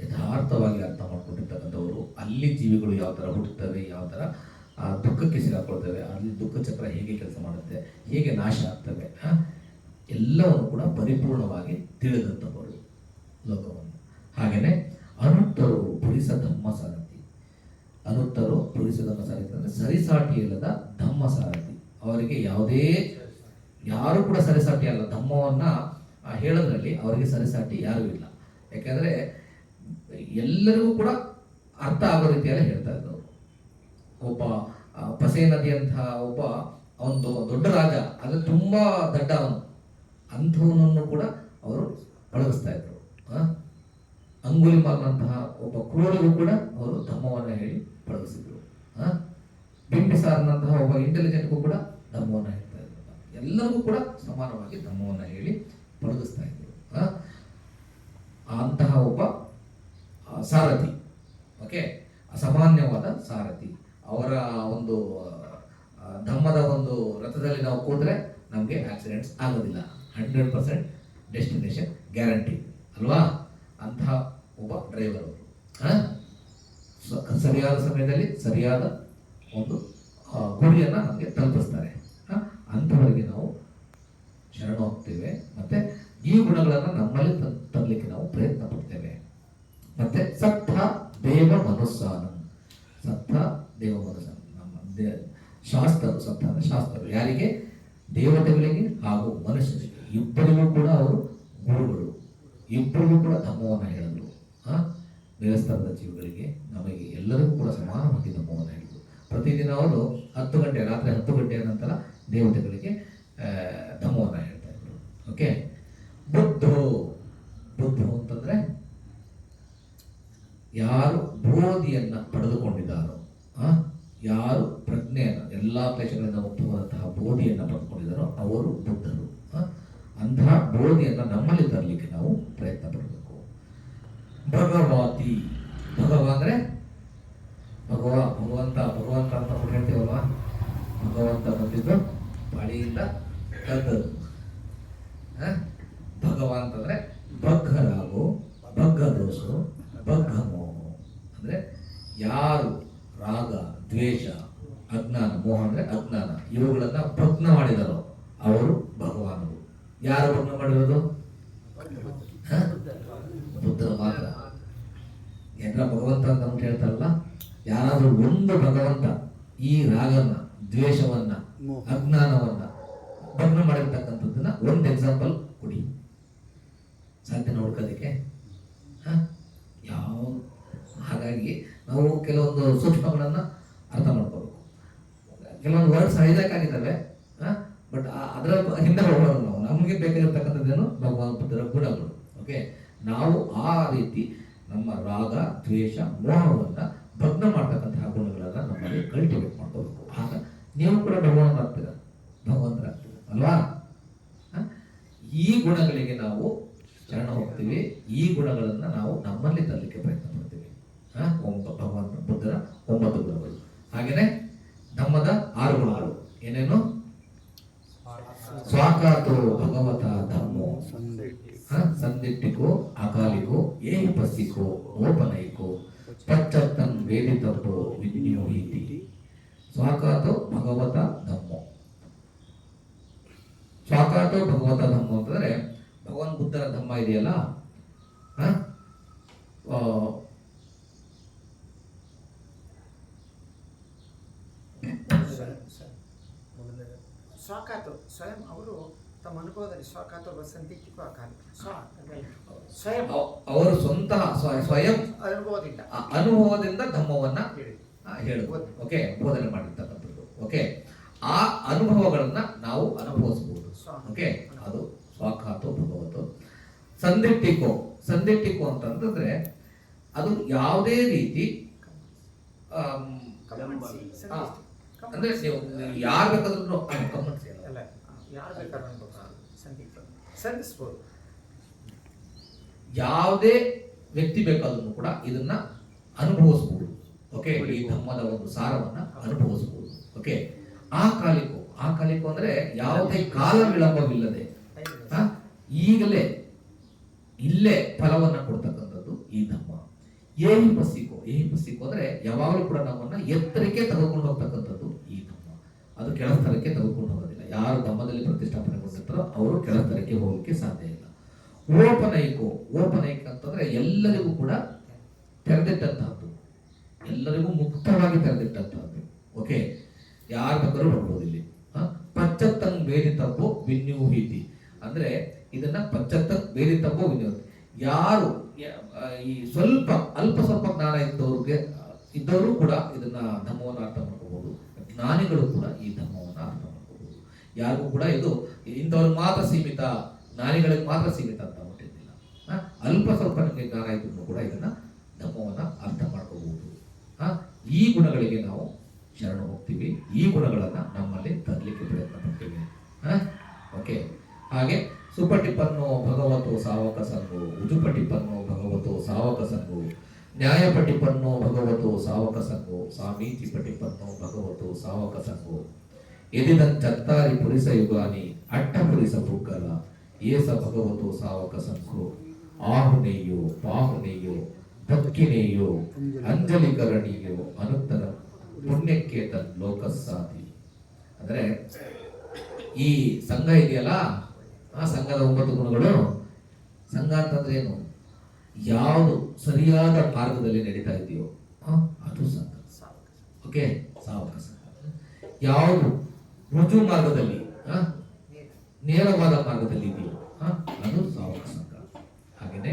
ಯಥಾರ್ಥವಾಗಿ ಅರ್ಥ ಮಾಡ್ಕೊಂಡಿರ್ತಕ್ಕಂಥವರು, ಅಲ್ಲಿ ಜೀವಿಗಳು ಯಾವ ಥರ ಹುಟ್ಟುತ್ತವೆ, ಯಾವ ಥರ, ಆ ದುಃಖಕ್ಕೆ ಸಿಗಾಕೊಳ್ತವೆ ಅಲ್ಲಿ ದುಃಖ ಚಕ್ರ ಹೇಗೆ ಕೆಲಸ ಮಾಡುತ್ತೆ, ಹೇಗೆ ನಾಶ ಆಗ್ತವೆ ಎಲ್ಲವನ್ನು ಕೂಡ ಪರಿಪೂರ್ಣವಾಗಿ ತಿಳಿದಂಥವರು ಲೋಕವನ್ನು. ಹಾಗೆಯೇ ಅನುತ್ತರು ಪುರಿಸ ಧಮ್ಮ ಸಾರಥಿ. ಅನುತ್ತರು ಪುರಿಸ ಧಮ್ಮ ಸಾರಥಿ ಅಂದರೆ ಸರಿಸಾಟಿ ಇಲ್ಲದ ಧಮ್ಮ ಸಾರಥಿ. ಅವರಿಗೆ ಯಾವುದೇ, ಯಾರು ಕೂಡ ಸರಿಸಾಟಿ ಅಲ್ಲ. ಧಮ್ಮವನ್ನು ಹೇಳೋದ್ರಲ್ಲಿ ಅವರಿಗೆ ಸರಿಸಾಟಿ ಯಾರೂ ಇಲ್ಲ. ಯಾಕಂದ್ರೆ ಎಲ್ಲರಿಗೂ ಕೂಡ ಅರ್ಥ ಆಗೋ ರೀತಿಯಲ್ಲಿ ಹೇಳ್ತಾ ಇದ್ರು ಒಬ್ಬ ಆ, ಪಸೆ ನದಿಯಂತಹ ಒಬ್ಬ ಒಂದು ದೊಡ್ಡ ರಾಜ ಅದು ತುಂಬಾ ದಡ್ಡ ಅವನು ಅಂಥವನನ್ನು ಕೂಡ ಅವರು ಬಳಗಿಸ್ತಾ ಇದ್ರು. ಅಂಗುಲಿ ಮಾರ್ನಂತಹ ಒಬ್ಬ ಕ್ರೂರಿಗೂ ಕೂಡ ಅವರು ಧಮ್ಮವನ್ನು ಹೇಳಿ ಬಳಗಿಸಿದ್ರು? ಬಿಂಬಿಸಾರನಂತಹ ಒಬ್ಬ ಇಂಟೆಲಿಜೆಂಟ್ಗೂ ಕೂಡ ಧಮ್ಮವನ್ನು ಹೇಳ್ತಾ ಇದ್ರು. ಎಲ್ಲರಿಗೂ ಕೂಡ ಸಮಾನವಾಗಿ ಧಮ್ಮವನ್ನು ಹೇಳಿ ಬಳಗಿಸ್ತಾ ಇದ್ರು? ಅಂತಹ ಒಬ್ಬ ಸಾರಥಿ. ಓಕೆ? ಅಸಾಮಾನ್ಯವಾದ ಸಾರಥಿ. ಅವರ ಒಂದು ಧಮ್ಮದ ಒಂದು ರಥದಲ್ಲಿ ನಾವು ಕೂತ್ರೆ ನಮಗೆ ಆಕ್ಸಿಡೆಂಟ್ಸ್ ಆಗೋದಿಲ್ಲ. ಹಂಡ್ರೆಡ್ ಪರ್ಸೆಂಟ್ ಡೆಸ್ಟಿನೇಷನ್ ಗ್ಯಾರಂಟಿ ಅಲ್ವಾ? ಅಂತಹ ಒಬ್ಬ ಡ್ರೈವರ್ ಅವರು? ಸರಿಯಾದ ಸಮಯದಲ್ಲಿ ಸರಿಯಾದ ಒಂದು ಗುರಿಯನ್ನು ನಮಗೆ ತಲುಪಿಸ್ತಾರೆ? ಅಂಥವರಿಗೆ ನಾವು ಶರಣ ಹೋಗ್ತೇವೆ ಮತ್ತೆ ಈ ಗುಣಗಳನ್ನು ನಮ್ಮಲ್ಲಿ ತರಲಿಕ್ಕೆ ನಾವು ಪ್ರಯತ್ನ ಪಡ್ತೇವೆ. ಮತ್ತೆ ಸತ್ತ ದೇವ ಮನಸ್ಸಾನ. ಸತ್ತ ದೇವ ಮನಸ್ಸಾನ. ನಮ್ಮ ಶಾಸ್ತ್ರರು ಸತ್ತ ಶಾಸ್ತ್ರರು. ಯಾರಿಗೆ? ದೇವತೆಗಳಿಗೆ ಹಾಗೂ ಮನುಷ್ಯರಿಗೆ. ಇಬ್ಬರಿಗೂ ಕೂಡ ಅವರು ಗುರುಗಳು. ಇಬ್ಬರಿಗೂ ಕೂಡ ಧಮ್ಮವನ್ನು ಹೇಳಿದರು. ಆ? ನಿರಸ್ತರದ ಜೀವಿಗಳಿಗೆ ನಮಗೆ ಎಲ್ಲರಿಗೂ ಕೂಡ ಸಮಾನವಾಗಿ ಧಮ್ಮವನ್ನು ಹೇಳಿದ್ರು. ಪ್ರತಿದಿನ ಅವರು ಹತ್ತು ಗಂಟೆ, ರಾತ್ರಿ ಹತ್ತು ಗಂಟೆಯ ನಂತರ ದೇವತೆಗಳಿಗೆ ನಮ್ಮಲ್ಲಿ ತರಲಿಕ್ಕೆ ನಾವು ಪ್ರಯತ್ನ ಪಡಬೇಕು. ಭಗವತಿ ಭಗವ ಅಂದ್ರೆ ಭಗವ ಭಗವಂತ ಭಗವಂತ ಅಂತ ನಾವು ಹೇಳ್ತೀವಲ್ವಾ ಭಗವಂತ ಬಂದಿದ್ದು ಪಾಳಿಯಿಂದ ಕದ್ದು ಆ? ಭಗವ ಅಂತಂದ್ರೆ ಬಗ್ಗರಾಗು ಬಗ್ಗ ದೋಷು ಬಗ್ಗ ಮೋಹ ಅಂದ್ರೆ ಯಾರು ರಾಗ ದ್ವೇಷ ಅಜ್ಞಾನ ಮೋಹ ಅಂದ್ರೆ ಅಜ್ಞಾನ ಇವುಗಳನ್ನ ಭಗ್ನ ಮಾಡಿದರೋ ಅವರು ಭಗವಾನರು ಯಾರು ಮಾತ್ರ ಏನರ ಭಗವಂತ ಅಂತ ಹೇಳ್ತಾರಲ್ಲ ಯಾರಾದರೂ ಒಂದು ಭಗವಂತ ಈ ರಾಗನ ದ್ವೇಷವನ್ನ ಅಜ್ಞಾನವನ್ನ ಭಗ್ನ ಮಾಡಿರ್ತಕ್ಕಂಥದ್ದನ್ನ ಒಂದು ಎಕ್ಸಾಂಪಲ್ ಕೊಡಿ. ಸಾಧ್ಯ ನೋಡ್ಕೋದಕ್ಕೆ ಹ? ಯಾವ ಹಾಗಾಗಿ ನಾವು ಕೆಲವೊಂದು ಸೂಕ್ಷ್ಮಗಳನ್ನ ಅರ್ಥ ಮಾಡ್ಕೋಬೇಕು. ಕೆಲವೊಂದು ವರ್ಡ್ಸ್ ಹೈದಾಕಾಗಿದ್ದಾವೆ ಬಟ್ ಅದರ ಹಿಂದೆ ಹೋಗೋಣ ನಾವು. ನಮಗೆ ಬೇಕಾಗಿರ್ತಕ್ಕಂಥದ್ದೇನು ಭಗವಾನ್ ಬುದ್ಧರ ಗುಣಗಳು. ಓಕೆ ನಾವು ಆ ರೀತಿ ನಮ್ಮ ರಾಗ ದ್ವೇಷ ಮೋಹವನ್ನ ಭಗ್ನ ಮಾಡ್ತಕ್ಕಂತಹ ಗುಣಗಳನ್ನ ನಮ್ಮಲ್ಲಿ ಕಲ್ಟಿವೇಟ್ ಮಾಡ್ಕೋಬೇಕು. ಆಗ ನೀವು ಕೂಡ ಭಗವಂತರಾಗ್ತೀರ ಭಗವಂತರಾಗ್ತೀರ ಅಲ್ವಾ? ಈ ಗುಣಗಳಿಗೆ ನಾವು ಶರಣ ಹೋಗ್ತೀವಿ. ಈ ಗುಣಗಳನ್ನ ನಾವು ನಮ್ಮಲ್ಲಿ ತರಲಿಕ್ಕೆ ಪ್ರಯತ್ನ ಮಾಡ್ತೀವಿ? ಒಂಬ ಭಗವಂತ ಬುದ್ಧರ ಒಂಬತ್ತು ಗುಣಗಳು. ಹಾಗೇನೆ ನಮ್ಮದ ಆರು ಗುಣಗಳು. ಏನೇನು? ಸ್ವಾಕಾತು ಭಗವತ ಧಮ್ಮೋ ಸಂದಿಟ್ಟಿ ಹ? ಸಂದಿಟ್ಟಿಕೋ ಅಕಾಲಿಕೋ ಏಹಿಪಸ್ಸಿಕೋ ಓಪನೈಕೋ ಪಚ್ಚತ್ತನ್ ವೇದಿತಪ್ಪೋ ವಿಜ್ಞೋಹಿತಿ ಸ್ವಾಕಾತೋ ಭಗವತ ಧಮ್ಮೋ ಸ್ವಾಕಾತೋ ಭಗವತ ಧಮ್ಮೋ ಅಂತಂದ್ರೆ ಭಗವಾನ್ ಬುದ್ಧರ ಧಮ್ಮ ಇದೆಯಲ್ಲ ಹ? ಆ, ಸ್ವಾಕಾತು ಸ್ವಯಂ ಅವರು ತಮ್ಮ ಸ್ವ. ಸ್ವಯಂ. ಅವ- ಅವರು ಸ್ವಂತ ಸ್ವ- ಸ್ವಯಂ. ಅನುಭವದಿಂದ. ಅನುಭವದಿಂದ ಧಮ್ಮವನ್ನ ಹೇಳಿ. ಆ, ಹೇಳುವುದು. ಓಕೆ ಬೋಧನೆ ಮಾಡಿರ್ತಕ್ಕಂಥದ್ದು. ಓಕೆ ಆ ಅನುಭವಗಳನ್ನ ನಾವು ಅನುಭವಿಸಬಹುದು. ಓಕೆ ಅದು ಸ್ವಾಖಾತು ಭಗವತು. ಸಂದಿಟ್ಟಿಕೋ. ಸಂದಿಟ್ಟಿಕೋ ಅಂತಂದ್ರೆ ಅದು ಯಾವುದೇ ರೀತಿ ಅಂದ್ರೆ ನೀವು ಯಾರು ಬೇಕಾದ್ರೂ ಯಾರು ಬೇಕಾದ್ರೂ ಸಂಧಿಸ್ಬೋದು ಯಾವುದೇ ವ್ಯಕ್ತಿ ಬೇಕಾದ್ರೂ ಕೂಡ ಇದನ್ನ ಅನುಭವಿಸಬಹುದು ಓಕೆ ಈ ಧರ್ಮದ ಒಂದು ಸಾರವನ್ನ ಅನುಭವಿಸಬಹುದು ಓಕೆ ಆ ಕಾಲಿಕು ಆ ಕಾಲಿಕು ಅಂದ್ರೆ ಯಾವುದೇ ಕಾಲ ವಿಳಂಬವಿಲ್ಲದೆ ಈಗಲೇ ಇಲ್ಲೇ ಫಲವನ್ನ ಕೊಡ್ತಕ್ಕಂಥದ್ದು ಈ ಧರ್ಮ. ಏಹಿ ಪಸಿಕೋ ಏಹಿ ಪಸಿಕೋ ಅಂದ್ರೆ ಯಾವಾಗಲೂ ಕೂಡ ನಮ್ಮನ್ನ ಎತ್ತರಕ್ಕೆ ತೆಗೆದುಕೊಂಡು ಹೋಗ್ತಕ್ಕಂಥದ್ದು ಈ ಧರ್ಮ. ಅದು ತೆಗೆದುಕೊಂಡು ಹೋಗೋದಿಲ್ಲ ಯಾರು ಧಮ್ಮದಲ್ಲಿ ಪ್ರತಿಷ್ಠಾಪನೆಗೊಂಡಿರ್ತಾರೋ ಅವರು ಕೆಳಸ್ತರಕ್ಕೆ ಹೋಗಲಿಕ್ಕೆ ಸಾಧ್ಯ ಇಲ್ಲ. ಓಪನೈಕೋ, ಓಪನೈಕ ಅಂತಂದ್ರೆ ಎಲ್ಲರಿಗೂ ಕೂಡ ತೆರೆದಿಟ್ಟಂತಹದ್ದು. ಎಲ್ಲರಿಗೂ ಮುಕ್ತವಾಗಿ ತೆರೆದಿಟ್ಟಂತಹದ್ದು. ಓಕೆ ಯಾರು ಬೇಕಾದ್ರೂ ಬರ್ಬೋದು ಇಲ್ಲಿ. ಪಚ್ಚತ್ತಂಗ್ ವೇದಿತಪ್ಪೋ ವಿನ್ಯೂಹಿತಿ ಅಂದ್ರೆ ಇದನ್ನ ಪಚ್ಚತ್ತಂಗ್ ವೇದಿತಪ್ಪೋ ವಿನ್ಯೂಹಿತಿ ಯಾರು ಈ ಸ್ವಲ್ಪ, ಅಲ್ಪ ಸ್ವಲ್ಪ ಜ್ಞಾನ ಇದ್ದವ್ರಿಗೆ, ಇದ್ದವರು ಕೂಡ ಇದನ್ನ ಧರ್ಮವನ್ನು ಅರ್ಥ ಮಾಡ್ಕೋಬಹುದು ಜ್ಞಾನಿಗಳು ಕೂಡ ಈ ಮಾಡ್ಕೋಬಹುದು ಯಾರಿಗೂ ಕೂಡ ಇದು ಇಂಥವ್ರಿಗೆ ಮಾತ್ರ ಸೀಮಿತ ಜ್ಞಾನಿಗಳಿಗೆ ಮಾತ್ರ ಸೀಮಿತ ಅಂತ ಹೊಟ್ಟಿದ್ದಿಲ್ಲ. ಅಲ್ಪ ಸ್ವಲ್ಪ ನಿಮಗೆ ಜ್ಞಾನ ಇದ್ರೂ ಕೂಡ ಇದನ್ನ ನಮ್ಮವನ್ನ ಅರ್ಥ ಮಾಡ್ಕೋಬಹುದು. ಈ ಗುಣಗಳಿಗೆ ನಾವು ಶರಣ ಹೋಗ್ತೀವಿ. ಈ ಗುಣಗಳನ್ನ ನಮ್ಮಲ್ಲಿ ತರಲಿಕ್ಕೆ ಪ್ರಯತ್ನ ಪಡ್ತೀವಿ. ಓಕೆ ಹಾಗೆ ಸುಪಟಿಪನ್ನು ಭಗವತೋ ಸಾವಕ ಸಂಗು ಉಜುಪಟಿಪನ್ನು ಭಗವತೋ ಸಾವಕ ಸಂಗು ನ್ಯಾಯಪಟಿಪನ್ನು ಭಗವತೋ ಸಾವಕ ಸಂಗು ಸ್ವಾಮೀಜಿ ಪಟಿಪನ್ನು ಭಗವತೋ ಸಾವಕ ಸಂಗು ಚತ್ತಾರಿ ಪುರಿಸ ಯುಗಾನಿ, ಅಟ್ಟ ಪುರಿಸ ಪುಗ್ಗಲ, ಏಸ ಭಗವತೋ ಸಾವಕ ಸಂಗು ಆಹುನೆಯೋ, ಪಾಹುನೆಯೋ ಅಂಜಲಿ ಕರಣಿಯೋ ಅನಂತರ ಪುಣ್ಯಕ್ಕೆ ತನ್ ಲೋಕಸ್ಸಾತಿ ಅಂದ್ರೆ ಈ ಸಂಘ ಇದೆಯಲ್ಲ, ಆ ಸಂಘದ ಒಂಬತ್ತು ಗುಣಗಳು. ಸಂಘ ಅಂತಂದ್ರೆ ಏನು? ಯಾವುದು ಸರಿಯಾದ ಮಾರ್ಗದಲ್ಲಿ ನಡೀತಾ ಇದೆಯೋ ಅದು ಸಂಘ. ಓಕೆ ಸಾವಕ ಸಂಘ. ಯಾವುದು ರುಜು ಮಾರ್ಗದಲ್ಲಿ ನೇರವಾದ ಮಾರ್ಗದಲ್ಲಿ ಇದೆಯೋ ಅದು ಸಾವಕ ಸಂಘ. ಹಾಗೇನೆ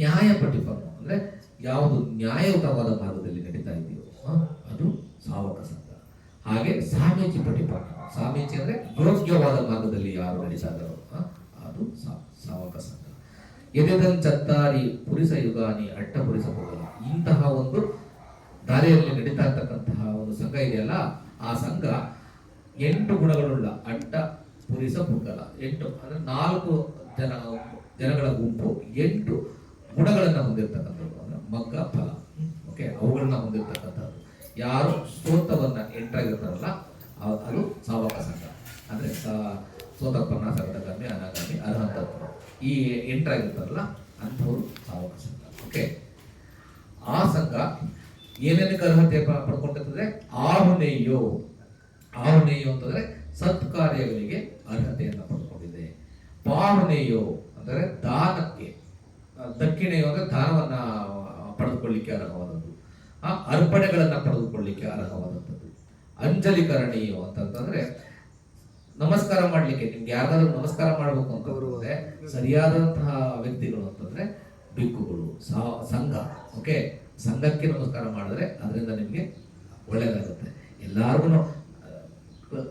ನ್ಯಾಯ ಪಟಿಪನ್ನು ಅಂದ್ರೆ ಯಾವುದು ನ್ಯಾಯಯುತವಾದ ಮಾರ್ಗದಲ್ಲಿ ನಡೀತಾ ಇದೆಯೋ ಅದು ಸಾವಕ ಸಂಘ. ಹಾಗೆ ಸ್ವಾಮೀಜಿ ಪಟಿಪನ್ನ ಸ್ವಾಮೀಜಿ ಅಂದ್ರೆ ಯೋಗ್ಯವಾದ ಮಾರ್ಗದಲ್ಲಿ ಯಾರು ನಡೀತಾ ಇದ್ದಾರೋ ಅದು ಸಾವಕ ಸಂಘ. ಎದೆದನ್ ಚತ್ತಾರಿ ಪುರಿಸ ಯುಗಾನಿ ಅಟ್ಟ ಪುರಿಸ ಇಂತಹ ಒಂದು ದಾರಿಯಲ್ಲಿ ನಡೀತಾ ಇರ್ತಕ್ಕಂತಹ ಒಂದು ಸಂಘ ಇದೆಯಲ್ಲ, ಆ ಸಂಘ ಎಂಟು ಗುಣಗಳುಳ್ಳ ಅಡ್ಡ ಪುರಿಸ ಪುಕ್ಕಲ ಎಂಟು, ಅಂದ್ರೆ ನಾಲ್ಕು ಜನ, ಜನಗಳ ಗುಂಪು ಎಂಟು ಗುಣಗಳನ್ನು ಹೊಂದಿರ್ತಕ್ಕಂಥದ್ದು. ಅಂದ್ರೆ ಮಗ್ಗ, ಫಲ. ಓಕೆ ಅವುಗಳನ್ನ ಹೊಂದಿರ್ತಕ್ಕಂಥದ್ದು. ಯಾರು ಸ್ತೋತ್ರವನ್ನ ಎಂಟಾಗಿರ್ತಾರಲ್ಲ ಅದು ಸಾವಕ ಸಂಘ. ಅಂದ್ರೆ ಸ್ತೋತ್ರಪನ್ನ ಸಗತಗಾಮಿ ಅನಾಗಾಮಿ, ಅರ್ಹಂತತ್ವ. ಈ ಎಂಟಾಗಿರ್ತಾರಲ್ಲ ಅಂಥವ್ರು ಸಾವಕ ಸಂಘ. ಓಕೆ ಆ ಸಂಘ ಏನೇನಕ್ಕೆ ಅರ್ಹತೆ ಪಡ್ಕೊಂಡಿರ್ತದೆ? ಆಹುನೆಯೋ ಆಹುನೆಯೋ ಅಂತಂದ್ರೆ ಸತ್ಕಾರ್ಯಗಳಿಗೆ ಅರ್ಹತೆಯನ್ನು ಪಡ್ಕೊಂಡಿದೆ. ಪಾಹುನೆಯೋ ಅಂದರೆ ದಾನಕ್ಕೆ, ದಕ್ಷಿಣೆಯು ಅಂದ್ರೆ ದಾನವನ್ನ ಪಡೆದುಕೊಳ್ಳಿಕ್ಕೆ ಅರ್ಹವಾದದ್ದು. ಆ ಅರ್ಪಣೆಗಳನ್ನ ಪಡೆದುಕೊಳ್ಳಿಕ್ಕೆ ಅರ್ಹವಾದಂಥದ್ದು ಅಂಜಲಿಕರಣೀಯು ಅಂತಂತಂದ್ರೆ ನಮಸ್ಕಾರ ಮಾಡ್ಲಿಕ್ಕೆ, ನಿಮ್ಗೆ ಯಾರಾದರೂ ನಮಸ್ಕಾರ ಮಾಡಬೇಕು ಅಂತ ಬರುವುದೇ ಸರಿಯಾದಂತಹ ವ್ಯಕ್ತಿಗಳು ಅಂತಂದ್ರೆ ಬಿಕ್ಕುಗಳು ಸಂಘ ಓಕೆ ಸಂಘಕ್ಕೆ ನಮಸ್ಕಾರ ಮಾಡಿದ್ರೆ ಅದರಿಂದ ನಿಮ್ಗೆ ಒಳ್ಳೇದಾಗುತ್ತೆ. ಎಲ್ಲಾರ್ಗು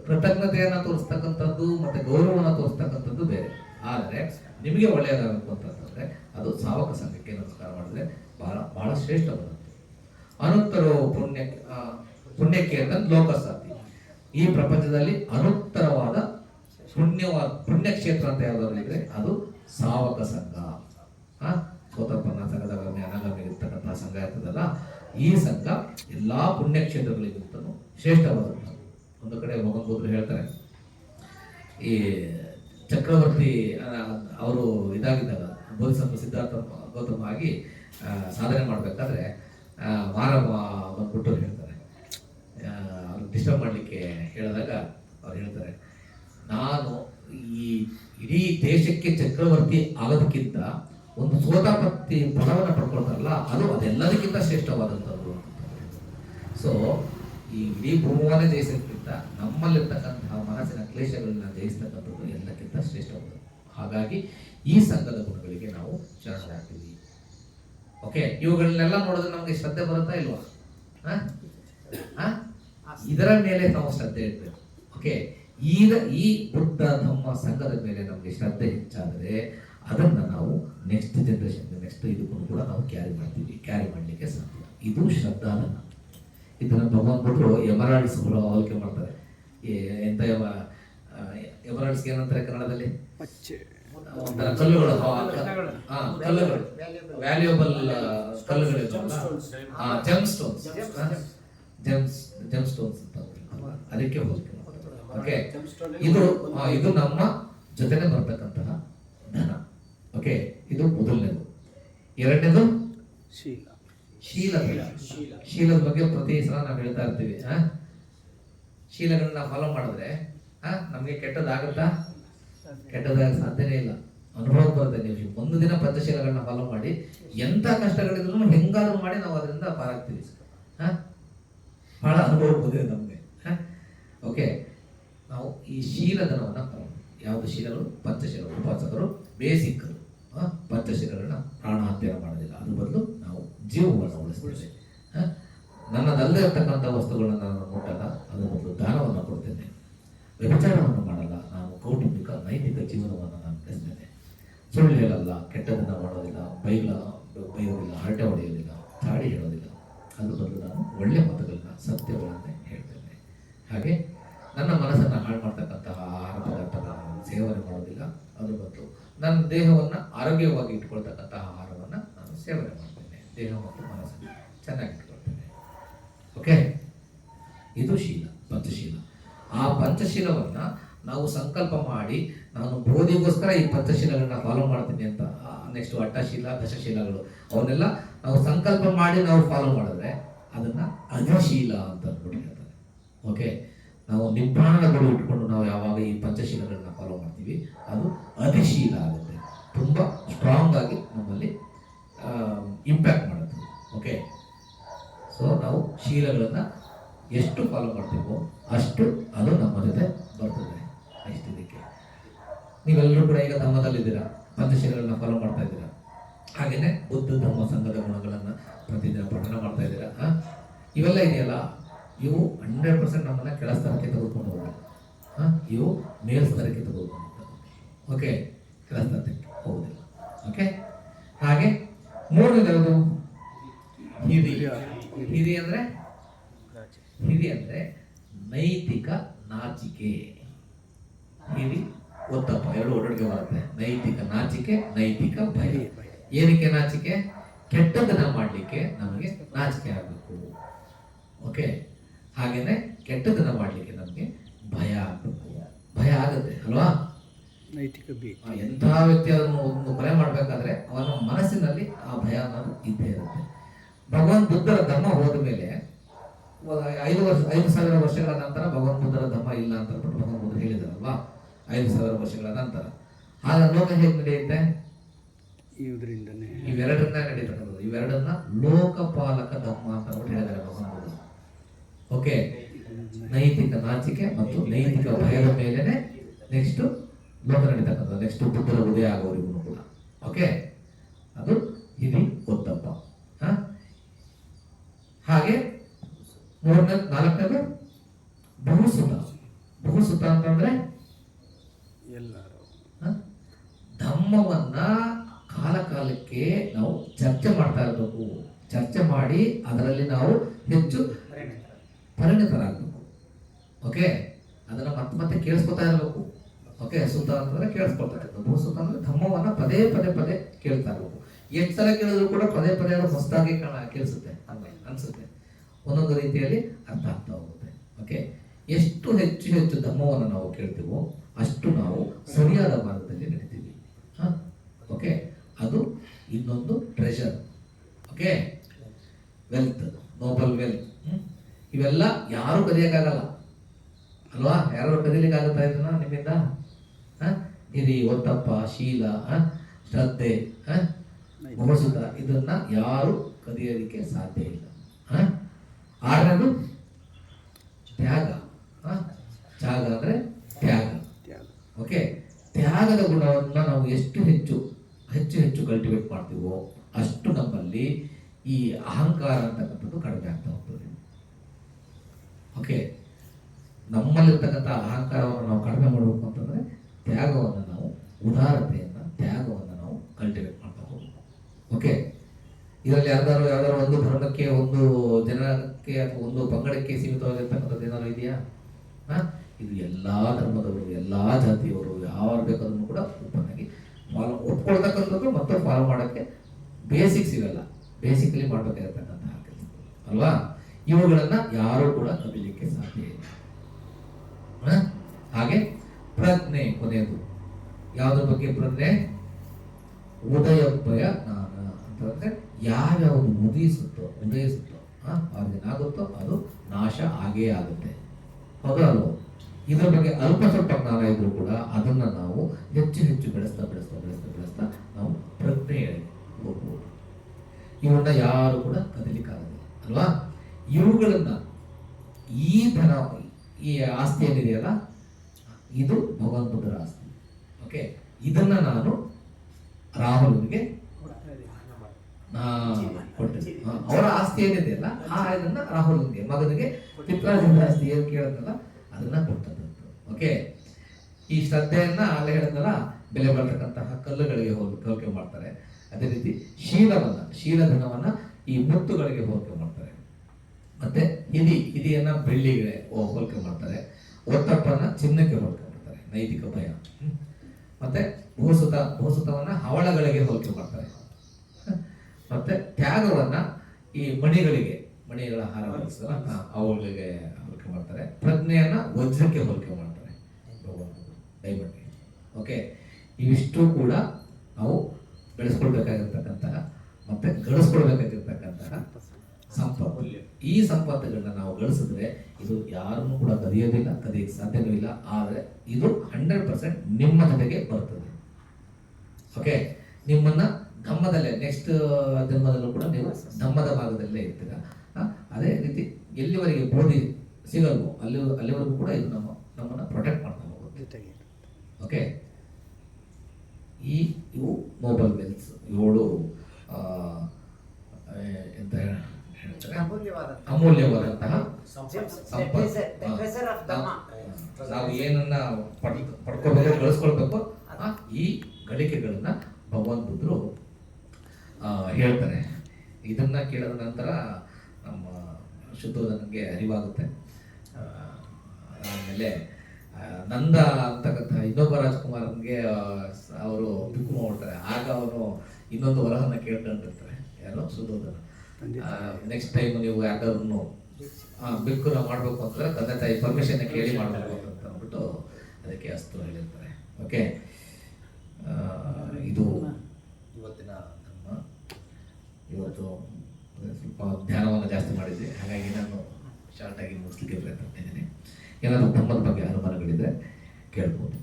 ಕೃತಜ್ಞತೆಯನ್ನ ತೋರಿಸ್ತಕ್ಕಂಥದ್ದು ಮತ್ತೆ ಗೌರವವನ್ನು ತೋರಿಸ್ತಕ್ಕಂಥದ್ದು ಬೇರೆ. ಆದರೆ ನಿಮಗೆ ಒಳ್ಳೆಯದಾಗಬೇಕು ಅಂತಂದ್ರೆ ಅದು ಸಾವಕ ಸಂಘಕ್ಕೆ ನಮಸ್ಕಾರ ಮಾಡಿದ್ರೆ ಬಹಳ ಬಹಳ ಶ್ರೇಷ್ಠವಾದದ್ದು. ಅನುತ್ತರ ಪುಣ್ಯ ಪುಣ್ಯಕ್ಕೆ ಅಂತ ಲೋಕಸಾತಿ ಈ ಪ್ರಪಂಚದಲ್ಲಿ ಅನುತ್ತರವಾದ ಪುಣ್ಯವಾದ ಪುಣ್ಯಕ್ಷೇತ್ರ ಅಂತ ಯಾವ್ದಾದ್ರು ಇದ್ರೆ ಅದು ಸಾವಕ ಸಂಘ. ಆ ಸೋತಪ್ಪನ ಸಂಘದ ಅನಾಗಮಿ ಇರ್ತಕ್ಕಂತಹ ಸಂಘ ಇರ್ತದಲ್ಲ, ಈ ಸಂಘ ಎಲ್ಲಾ ಪುಣ್ಯಕ್ಷೇತ್ರಗಳಿಗಿಂತಲೂ ಶ್ರೇಷ್ಠವಾದಂತಹ ಒಂದು ಕಡೆ ಮೊಗಂಬೂದ್ರು ಹೇಳ್ತಾರೆ. ಈ ಚಕ್ರವರ್ತಿ ಅವರು ಇದಾಗಿದ್ದಾಗ ಬೋಧಿಸತ್ವ ಸಿದ್ಧಾರ್ಥ ಗೌತಮ ಆಗಿ ಸಾಧನೆ ಮಾಡಬೇಕಾದ್ರೆ ಮಾರವ ಬಂದ್ಬಿಟ್ಟು ಹೇಳ್ತಾರೆ. ಅವ್ರು ಡಿಸ್ಟರ್ಬ್ ಮಾಡಲಿಕ್ಕೆ ಹೇಳಿದಾಗ ಅವ್ರು ಹೇಳ್ತಾರೆ, ನಾನು ಈ ಇಡೀ ದೇಶಕ್ಕೆ ಚಕ್ರವರ್ತಿ ಆಗೋದಕ್ಕಿಂತ ಒಂದು ಸೋತಾಪತ್ತಿ ಫಲವನ್ನು ಪಡ್ಕೊಳ್ತಾರಲ್ಲ, ಅದು ಅದೆಲ್ಲದಕ್ಕಿಂತ ಶ್ರೇಷ್ಠವಾದಂಥದ್ದು. ಸೊ, ಈ ಇಡೀ ಭೂಮವನ್ನೇ ನಮ್ಮಲ್ಲಿರ್ತಕ್ಕಂತಹ ಮನಸ್ಸಿನ ಕ್ಲೇಶಗಳನ್ನ ಜಯಿಸ್ತಕ್ಕಂಥದ್ದು ಎಲ್ಲಕ್ಕಿಂತ ಶ್ರೇಷ್ಠವಾದದ್ದು. ಹಾಗಾಗಿ ಈ ಸಂಘದ ಗುಣಗಳಿಗೆ ನಾವು ಶರಣರಾಗ್ತೀವಿ ಓಕೆ ಇವುಗಳನ್ನೆಲ್ಲ ನೋಡಿದ್ರೆ ನಮಗೆ ಶ್ರದ್ಧೆ ಬರುತ್ತಾ ಇಲ್ವಾ? ಇದರ ಮೇಲೆ ನಾವು ಶ್ರದ್ಧೆ ಇಡಬೇಕು. ಓಕೆ ಈಗ ಈ ಬುದ್ಧ, ಧಮ್ಮ ಸಂಘದ ಮೇಲೆ ನಮಗೆ ಶ್ರದ್ಧೆ ಹೆಚ್ಚಾದರೆ ಅದನ್ನ ನಾವು ನೆಕ್ಸ್ಟ್ ಜನರೇಷನ್ ನೆಕ್ಸ್ಟ್ ಇದಕ್ಕೂ ಕೂಡ ನಾವು ಕ್ಯಾರಿ ಮಾಡ್ತೀವಿ. ಕ್ಯಾರಿ ಮಾಡಲಿಕ್ಕೆ ಸಾಧ್ಯ. ಇದು ಶ್ರದ್ಧಾಧನ ಇದನ್ನ ತಗೊಂಡ್ಬಿಟ್ಟು ಎಮರಾಲ್ಡ್ಸ್ ಹೋಲಿಕೆ ಮಾಡ್ತಾರೆ. ಈ ಎಂತ ಎಮರಾಲ್ಡ್ಸ್ ಏನಂತಾರೆ ಕನ್ನಡದಲ್ಲಿ? ಪಚ್ಚೆ. ಒಂಥರ ಕಲ್ಲುಗಳು. ಕಲ್ಲುಗಳು. ವ್ಯಾಲ್ಯೂಬಲ್ ಕಲ್ಲುಗಳು gemstones gems gemstones ಅಂತ. ಅದಕ್ಕೆ ಹೋಲಿಕೆ ಓಕೆ ಇದು ಇದು ನಮ್ಮ ಜೊತೆನೆ ಬರ್ತಕ್ಕಂತಹ ಧನ. ಓಕೆ ಇದು ಮೊದಲನೇದು. ಎರಡನೇದು? ಶೀಲ. ಶೀಲದ ಶೀಲದ ಬಗ್ಗೆ ಪ್ರತಿ ಸಲ ನಾವು ಹೇಳ್ತಾ ಇರ್ತೀವಿ ಆ? ಶೀಲಗಳನ್ನ ಫಾಲೋ ಮಾಡಿದ್ರೆ ಆ, ನಮಗೆ ಕೆಟ್ಟದಾಗುತ್ತಾ? ಕೆಟ್ಟದಾಗ ಸಾಧ್ಯನೇ ಇಲ್ಲ. ಅನುಭವ ಬರುತ್ತೆ ನೀವು. ಒಂದು ದಿನ ಪಂಚಶೀಲಗಳನ್ನ ಫಾಲೋ ಮಾಡಿ ಎಂತ ಕಷ್ಟಗಳಿದ್ರು ಹೆಂಗಾದ್ರೂ ಮಾಡಿ ನಾವು ಅದರಿಂದ ಪಾರಾಗ್ತೀವಿ. ಹಾ ಬಹಳ ಅನುಭವ ಬಂದಿದೆ ನಮಗೆ ಓಕೆ ನಾವು ಈ ಶೀಲಧನವನ್ನು ಯಾವುದು? ಶೀಲಗಳು ಪಂಚಶೀಲಗಳು ಉಪಾಸಕರು ಬೇಸಿಕ್ ಪಂಚಶೀಲಗಳನ್ನ ಪ್ರಾಣಹತ್ಯೆ ಮಾಡೋದಿಲ್ಲ. ಅದು ಬದಲು ಉಳಿಸ್ತೇವೆ ಆ? ನನ್ನದಲ್ಲೇ ಇರ್ತಕ್ಕಂಥ ವಸ್ತುಗಳನ್ನು ನಾನು ಮುಟ್ಟಲ್ಲ ಅದರ ಬದಲು ದಾನವನ್ನು ಕೊಡ್ತೇನೆ. ವ್ಯಭಿಚಾರವನ್ನು ಮಾಡಲ್ಲ, ನಾನು ಕೌಟುಂಬಿಕ, ನೈತಿಕ ಜೀವನವನ್ನು ನಾನು ನಡೆಸ್ತೇನೆ. ಸುಳ್ಳು ಹೇಳಲ್ಲ ಕೆಟ್ಟದನ್ನು ಮಾಡೋದಿಲ್ಲ, ಬೈಲ, ಬೈಯೋದಿಲ್ಲ, ಹರಟೆ ಹೊಡೆಯೋದಿಲ್ಲ ಚಾಡಿ ಹೇಳೋದಿಲ್ಲ. ಅದ್ರ ಬದಲು ನಾನು ಒಳ್ಳೆಯ ಮಾತುಗಳನ್ನ, ಸತ್ಯಗಳನ್ನೇ ಹೇಳ್ತೇನೆ. ಹಾಗೆ ನನ್ನ ಮನಸ್ಸನ್ನು ಹಾಳು ಮಾಡ್ತಕ್ಕಂತಹ ಆಹಾರ ಪದಾರ್ಥಗಳನ್ನು ನಾನು ಸೇವನೆ ಮಾಡೋದಿಲ್ಲ. ಅದ್ರ ಬದಲು ನನ್ನ ದೇಹವನ್ನು ಆರೋಗ್ಯವಾಗಿ ಇಟ್ಕೊಳ್ತಕ್ಕಂತಹ ಆಹಾರವನ್ನು ನಾನು ಸೇವನೆ ದೇಹ ಮತ್ತು ಮನಸ್ಸು ಚೆನ್ನಾಗಿ ಇಟ್ಕೊಳ್ತೇನೆ ಓಕೆ ಇದು ಶೀಲ, ಪಂಚಶೀಲ. ಆ ಪಂಚಶೀಲವನ್ನು ನಾವು ಸಂಕಲ್ಪ ಮಾಡಿ ನಾನು ಬೋಧಿಗೋಸ್ಕರ ಈ ಪಂಚಶೀಲಗಳನ್ನ ಫಾಲೋ ಮಾಡ್ತೀನಿ ಅಂತ ನೆಕ್ಸ್ಟ್ ಅಟ್ಟಶೀಲ ದಶಶೀಲಗಳು. ಅವನ್ನೆಲ್ಲ ನಾವು ಸಂಕಲ್ಪ ಮಾಡಿ ನಾವು ಫಾಲೋ ಮಾಡಿದ್ರೆ ಅದನ್ನ ಅಧಿಶೀಲ ಅಂತ ಅಂದ್ಬಿಟ್ಟು ಓಕೆ ನಾವು ನಿಬ್ಬಾಣಗಳು ಇಟ್ಕೊಂಡು ನಾವು ಯಾವಾಗ ಈ ಪಂಚಶೀಲಗಳನ್ನ ಫಾಲೋ ಮಾಡ್ತೀವಿ, ಅದು ಅಧಿಶೀಲ ಆಗುತ್ತೆ. ತುಂಬಾ ಸ್ಟ್ರಾಂಗ್ ಆಗಿ ನಮ್ಮಲ್ಲಿ ಇಂಪ್ಯಾಕ್ಟ್ ಮಾಡುತ್ತೆ. ಓಕೆ ಸೊ ನಾವು ಶೀಲಗಳನ್ನ ಎಷ್ಟು ಫಾಲೋ ಮಾಡ್ತೀವೋ ಅಷ್ಟು ಅದು ನಮ್ಮ ಜೊತೆ ಬರ್ತದೆ. ಇದಕ್ಕೆ ನೀವೆಲ್ಲರೂ ಕೂಡ ಈಗ ಧರ್ಮದಲ್ಲಿದ್ದೀರಾ? ಪಂಚಶೀಲಗಳನ್ನ ಫಾಲೋ ಮಾಡ್ತಾ ಇದ್ದೀರಾ? ಹಾಗೆಯೇ ಬುದ್ಧ, ಧರ್ಮ, ಸಂಘದ ಗುಣಗಳನ್ನ ಪ್ರತಿದಿನ ಪಠನ ಮಾಡ್ತಾ ಇದ್ದೀರಾ? ಇವೆಲ್ಲ ಇದೆಯಲ್ಲ, ಇವು ಹಂಡ್ರೆಡ್ ಪರ್ಸೆಂಟ್ ನಮ್ಮನ್ನ ಕೆಳ ಸ್ಥಳಕ್ಕೆ ತೆಗೆದುಕೊಂಡು ಹೋಗುತ್ತೆ. ಹಾಂ ಇವು ಮೇಲ್ ಸ್ಥಳಕ್ಕೆ ತೆಗೆದುಕೊಂಡು ಓಕೆ ಕೆಳ ಹೋಗುದಿಲ್ಲ ಓಕೆ ಹಾಗೆ ಮೂರನೇದು ಹಿರಿ ಹಿರಿ ಅಂದ್ರೆ? ಹಿರಿ ಅಂದ್ರೆ ನೈತಿಕ ನಾಚಿಕೆ. ಹಿರಿ ಒತ್ತಪ್ಪ ಎರಡು ಒಡಡಿಗೆ ಬರುತ್ತೆ. ನೈತಿಕ ನಾಚಿಕೆ ನೈತಿಕ ಭಯ. ಏನಕ್ಕೆ ನಾಚಿಕೆ? ಕೆಟ್ಟದನ್ನ ಮಾಡಲಿಕ್ಕೆ ನಮಗೆ ನಾಚಿಕೆ ಆಗಬೇಕು. ಓಕೆ? ಹಾಗೇನೆ ಕೆಟ್ಟದನ್ನ ಮಾಡಲಿಕ್ಕೆ ನಮಗೆ ಭಯ ಆಗಬೇಕು. ಭಯ ಆಗುತ್ತೆ ಅಲ್ವಾ? ನೈತಿಕ ಭೀತಿ ಎಂತಹ ಎಂಥ ವ್ಯಕ್ತಿ ಅದನ್ನು ಒಂದು ಕೊಲೆ ಮಾಡಬೇಕಾದ್ರೆ ಅವನ ಮನಸ್ಸಿನಲ್ಲಿ ಆ ಭಯ ಅನ್ನೋದು ಇದ್ದೇ ಇರುತ್ತೆ. ಭಗವಾನ್ ಬುದ್ಧರ ಧರ್ಮ ಹೋದ ಮೇಲೆ ಐದು ವರ್ಷ ಐದು ಸಾವಿರ ವರ್ಷಗಳ ನಂತರ ಭಗವಾನ್ ಬುದ್ಧರ ಧರ್ಮ ಇಲ್ಲ ಅಂತ ಭಗವಾನ್ ಬುದ್ಧ ಹೇಳಿದಾರಲ್ವಾ? ಐದು ಸಾವಿರ ವರ್ಷಗಳ ನಂತರ. ಆಗ ಲೋಕ ಹೇಗೆ ನಡೆಯುತ್ತೆ? ಇದರಿಂದನೇ ಇವೆರಡನ್ನ ನಡೀತಕ್ಕಂಥದ್ದು. ಇವೆರಡನ್ನ ಲೋಕಪಾಲಕ ಧರ್ಮ ಅಂತ ಅಂದ್ಬಿಟ್ಟು ಭಗವಂತ ಭಗವಾನ್ ಓಕೆ ನೈತಿಕ ನಾಚಿಕೆ ಮತ್ತು ನೈತಿಕ ಭಯದ ಮೇಲೆನೆ ನೆಕ್ಸ್ಟ್ ಲೋಕ ನಡೀತಕ್ಕಂಥ ನೆಕ್ಸ್ಟ್ ಬುದ್ಧರ ಉದಯ ಆಗೋರಿಗೂ ಕೂಡ. ಓಕೆ ಅದು ಹಿರಿ ಒತ್ತಪ್ಪ? ಹಾಗೆ ಮೂರನೇ ನಾಲ್ಕನೇದು ಬಹುಸುತ ಬಹುಸುತ ಅಂತಂದ್ರೆ? ಎಲ್ಲರೂ? ಧಮ್ಮವನ್ನ ಕಾಲ ಕಾಲಕ್ಕೆ ನಾವು ಚರ್ಚೆ ಮಾಡ್ತಾ ಇರಬೇಕು. ಚರ್ಚೆ ಮಾಡಿ ಅದರಲ್ಲಿ ನಾವು ಹೆಚ್ಚು ಪರಿಣಿತರಾಗಬೇಕು ಓಕೆ ಅದನ್ನ ಮತ್ತೆ ಮತ್ತೆ ಕೇಳಿಸ್ಕೊತಾ ಇರಬೇಕು ಓಕೆ ಸುತ್ತ ಅಂತಂದ್ರೆ ಕೇಳಿಸ್ಕೊಳ್ತಾ ಇರಬೇಕು ಭೂಸುತ್ತ ಅಂದ್ರೆ ಧಮ್ಮವನ್ನ ಪದೇ ಪದೇ ಪದೇ ಕೇಳ್ತಾ ಇರಬೇಕು ಎಷ್ಟು ಸಲ ಕೇಳಿದ್ರು ಕೂಡ ಪದೇ ಪದೇ ಅದು ಹೊಸದಾಗಿ ಕಾಣ ಕೇಳಿಸುತ್ತೆ ಹಂಗೆ ಅನ್ಸುತ್ತೆ. ಒಂದೊಂದು ರೀತಿಯಲ್ಲಿ ಅರ್ಥ ಆಗ್ತಾ ಹೋಗುತ್ತೆ. ಓಕೆ ಎಷ್ಟು ಹೆಚ್ಚು ಹೆಚ್ಚು ಧಮ್ಮವನ್ನು ನಾವು ಕೇಳ್ತೀವೋ ಅಷ್ಟು ನಾವು ಸರಿಯಾದ ಮಾರ್ಗದಲ್ಲಿ ನಡೀತೀವಿ. ಓಕೆ ಅದು ಇನ್ನೊಂದು treasure okay wealth noble wealth ಇವೆಲ್ಲ ಯಾರು ಕದಿಯಕ್ಕಾಗಲ್ಲ. ಅಲ್ವಾ? ಯಾರು ಕದೀಲಿಕ್ಕಾಗುತ್ತಾ ಇದನ್ನ ನಿಮ್ಮಿಂದ? ಹಿರಿ ಒತ್ತಪ್ಪ, ಶೀಲ? ಶ್ರದ್ಧೆ ಹ? ಇದನ್ನ ಯಾರು ಕದಿಯೋದಕ್ಕೆ ಸಾಧ್ಯ ಇಲ್ಲ? ಆರನೇದು ತ್ಯಾಗ? ತ್ಯಾಗ ಅಂದ್ರೆ ತ್ಯಾಗ ಓಕೆ ತ್ಯಾಗದ ಗುಣವನ್ನ ನಾವು ಎಷ್ಟು ಹೆಚ್ಚು ಹೆಚ್ಚು ಹೆಚ್ಚು ಕಲ್ಟಿವೇಟ್ ಮಾಡ್ತೀವೋ ಅಷ್ಟು ನಮ್ಮಲ್ಲಿ ಈ ಅಹಂಕಾರ ಅಂತಕ್ಕಂಥದ್ದು ಕಡಿಮೆ ಆಗ್ತಾ ಹೋಗ್ತದೆ ಓಕೆ ನಮ್ಮಲ್ಲಿರ್ತಕ್ಕಂಥ ಅಹಂಕಾರವನ್ನು ನಾವು ಕಡಿಮೆ ಮಾಡಬೇಕು ಅಂತಂದ್ರೆ ತ್ಯಾಗವನ್ನು ನಾವು ಉದಾರತೆಯನ್ನ ತ್ಯಾಗವನ್ನು ನಾವು ಕಲ್ಟಿವೇಟ್ ಮಾಡ್ತಾ ಓಕೆ ಇದರಲ್ಲಿ ಯಾವ್ದಾದ್ರು ಯಾವ್ದಾದ್ರು ಒಂದು ಧರ್ಮಕ್ಕೆ, ಒಂದು ಜನಕ್ಕೆ ಅಥವಾ ಒಂದು ಪಂಗಡಕ್ಕೆ ಸೀಮಿತವಾಗಿರ್ತಕ್ಕಂಥದ್ದು ಏನಾದ್ರು ಇದೆಯಾ? ಇದು ಎಲ್ಲಾ ಧರ್ಮದವರು, ಎಲ್ಲಾ ಜಾತಿಯವರು ಯಾರು ಬೇಕಾದ್ರೂ ಕೂಡ ಓಪನ್ ಆಗಿ ಫಾಲೋ ಒಪ್ಕೊಳ್ತಕ್ಕಂಥದ್ದು ಮತ್ತು ಫಾಲೋ ಮಾಡೋಕ್ಕೆ ಬೇಸಿಕ್ಸ್ ಇವೆಲ್ಲ. ಬೇಸಿಕಲಿ ಮಾಡಬೇಕಾಗಿರ್ತಕ್ಕಂತಹ ಕೆಲಸ ಅಲ್ವಾ? ಇವುಗಳನ್ನ ಯಾರು ಕೂಡ ಕಲಿಲಿಕ್ಕೆ ಸಾಧ್ಯ ಇಲ್ಲ? ಹಾಗೆ ಪ್ರಜ್ಞೆ ಕೊನೆಯದು. ಯಾವುದ್ರ ಬಗ್ಗೆ ಪ್ರಜ್ಞೆ ಉದಯೋಪಯ ಜ್ಞಾನ ಅಂತಂದ್ರೆ ಯಾವ್ಯಾವುದು ಉದಯಿಸುತ್ತೋ ಉದಯಿಸುತ್ತೋ ಆ, ಆಗುತ್ತೋ ಅದು ನಾಶ ಆಗೇ ಆಗುತ್ತೆ. ಹೌದಲ್ವ ಇದರ ಬಗ್ಗೆ ಅಲ್ಪ ಸ್ವಲ್ಪ ಜ್ಞಾನ ಇದ್ರೂ ಕೂಡ ಅದನ್ನ ನಾವು ಹೆಚ್ಚು ಹೆಚ್ಚು ಬೆಳೆಸ್ತಾ ಬೆಳೆಸ್ತಾ ಬೆಳೆಸ್ತಾ ಬೆಳೆಸ್ತಾ ನಾವು ಪ್ರಜ್ಞೆಯಲ್ಲಿ ಹೋಗ್ಬೋದು. ಇವನ್ನ ಯಾರು ಕೂಡ ಕದಲಿಕ್ಕಾಗಲ್ಲ ಅಲ್ವಾ? ಇವುಗಳನ್ನ ಈ ಧನ ಈ ಆಸ್ತಿ ಏನಿದೆಯಲ್ಲ ಇದು ಭಗವಂತ ಬುದ್ಧರ ಆಸ್ತಿ. ಓಕೆ ಇದನ್ನ ನಾನು ರಾಹುಲ್ಗೆ ಅವರ ಆಸ್ತಿ ಏನಿದೆಯಲ್ಲ ಆ ಇದನ್ನ ರಾಹುಲ್ಗೆ ಮಗನಿಗೆ ಪಿತ್ರಾರ್ಜಿತ ಆಸ್ತಿ ಏನು ಕೇಳಿದ್ನಲ್ಲ ಅದನ್ನ ಕೊಟ್ಟದಂತು ಓಕೆ ಈ ಶ್ರದ್ಧೆಯನ್ನ ಅಲ್ಲೇ ಹೇಳಿದ್ನಲ್ಲ ಬೆಲೆ ಬರ್ತಕ್ಕಂತಹ ಕಲ್ಲುಗಳಿಗೆ ಹೋಲಿಕೆ ಮಾಡ್ತಾರೆ. ಅದೇ ರೀತಿ ಶೀಲವನ್ನ, ಶೀಲಧನವನ್ನ ಈ ಮುತ್ತುಗಳಿಗೆ ಹೋಲಿಕೆ ಮಾಡ್ತಾರೆ. ಮತ್ತೆ ಹಿದಿ ಹಿದಿಯನ್ನ ಬೆಳ್ಳಿಗೆ ಹೋಲಿಕೆ ಮಾಡ್ತಾರೆ. ಒತ್ತಪ್ಪನ್ನ ಚಿನ್ನಕ್ಕೆ ಹೋಲಿಕೆ ಮಾಡ್ತಾರೆ ನೈತಿಕ ಭಯ. ಮತ್ತೆ ಭೂಸುತ ಭೂಸುತವನ್ನ ಹವಳಗಳಿಗೆ ಹೋಲಿಕೆ ಮಾಡ್ತಾರೆ. ಮತ್ತೆ ತ್ಯಾಗವನ್ನ ಈ ಮಣಿಗಳಿಗೆ, ಮಣಿಗಳ ಹಾರ ಹೊಲಿಸ್ತಾರ ಅವುಗಳಿಗೆ ಹೋಲಿಕೆ ಮಾಡ್ತಾರೆ. ಪ್ರಜ್ಞೆಯನ್ನ ವಜ್ರಕ್ಕೆ ಹೋಲಿಕೆ ಮಾಡ್ತಾರೆ. ಓಕೆ? ಇವಿಷ್ಟು ಕೂಡ ನಾವು ಬೆಳೆಸ್ಕೊಳ್ಬೇಕಾಗಿರ್ತಕ್ಕಂತಹ, ಮತ್ತೆ ಗಳಿಸ್ಕೊಳ್ಬೇಕಾಗಿರ್ತಕ್ಕಂತಹ ಸಂಪತ್ತು ಈ ಸಂಪತ್ತುಗಳನ್ನ ನಾವು ಗಳಿಸಿದ್ರೆ ಇದು ಯಾರನ್ನು ಕೂಡ ಕದಿಯೋದಿಲ್ಲ ಕದಿಯಕ್ಕೆ ಸಾಧ್ಯವೂ ಇಲ್ಲ. ಆದರೆ ಇದು ಹಂಡ್ರೆಡ್ ಪರ್ಸೆಂಟ್ ನಿಮ್ಮ ಜೊತೆಗೆ ಬರ್ತದೆ. ಓಕೆ ನಿಮ್ಮನ್ನ ಧಮ್ಮದಲ್ಲೇ ನೆಕ್ಸ್ಟ್ ಜನ್ಮದಲ್ಲೂ ಕೂಡ ನೀವು ಧಮ್ಮದ ಭಾಗದಲ್ಲೇ ಇರ್ತೀರ. ಅದೇ ರೀತಿ ಎಲ್ಲಿವರೆಗೆ ಬೋಧಿ ಸಿಗಲ್ವೋ ಅಲ್ಲಿ ಅಲ್ಲಿವರೆಗೂ ಕೂಡ ಇದು ನಮ್ಮ ನಮ್ಮನ್ನ ಪ್ರೊಟೆಕ್ಟ್ ಮಾಡ್ತಾ ಹೋಗುತ್ತೆ. ಓಕೆ ಈ ಇವು ಮೊಬೈಲ್ ವೆಲ್ಸ್ ಏಳು ಆ, ಆ, ಎಂತ ಹೇಳ್ತಾರೆ ಅಮೂಲ್ಯವಾದ ಅಮೂಲ್ಯವಾದಂತಹ Gems, the ಸಂಪತ್ತು. treasure- the ಹಾ. treasure of Dhamma. ನಾವು ಏನನ್ನ ಪಡ್ ಪಡ್ಕೋಬೇಕು ಗಳಿಸ್ಕೊಳ್ಬೇಕು ಈ ಗಳಿಕೆಗಳನ್ನ ಭಗವಾನ್ ಬುದ್ಧರು ಹೇಳ್ತಾರೆ. ಇದನ್ನ ಕೇಳಿದ ನಂತರ ನಮ್ಮ ಶುದ್ಧೋಧನಿಗೆ ಅರಿವಾಗುತ್ತೆ. ಆ, ಆಮೇಲೆ ನಂದ ಅಂತಕ್ಕಂಥ ಇನ್ನೊಬ್ಬ ರಾಜ್ಕುಮಾರನ್ಗೆ ಅವರು ಬಿಕ್ಕು ಮಾಡ್ತಾರೆ. ಆಗ ಅವನು ಇನ್ನೊಂದು ವರಹನ್ನ ಕೇಳ್ಕೊಂಡಿರ್ತಾರೆ. ಯಾರು? ಶುದ್ಧೋಧನ ನೆಕ್ಸ್ಟ್ ಟೈಮ್ ನೀವು ಯಾವ್ದಾದ್ರು ಬಿಲ್ಕುಲ ಮಾಡಬೇಕು ಅಂತ ತಂದೆ ತಾಯಿ ಪರ್ಮಿಷನ್ ಕೇಳಿ ಮಾಡಬೇಕು ಅಂತ ಅಂದ್ಬಿಟ್ಟು ಅದಕ್ಕೆ ಅಸ್ತು ಹೇಳಿರ್ತಾರೆ. ಓಕೆ ಇದು ಇವತ್ತಿನ ನಮ್ಮ ಇವತ್ತು ಸ್ವಲ್ಪ ಧ್ಯಾನವನ್ನು ಜಾಸ್ತಿ ಮಾಡಿದ್ವಿ. ಹಾಗಾಗಿ ನಾನು ಶಾರ್ಟ್ ಆಗಿ ಮುಗಿಸ್ಲಿಕ್ಕೆ ಪ್ರಯತ್ನ ಮಾಡ್ತಿದ್ದೀನಿ ಏನಾದರೂ ಧರ್ಮದ ಬಗ್ಗೆ ಅನುಮಾನಗಳಿದ್ರೆ ಕೇಳ್ಬೋದು.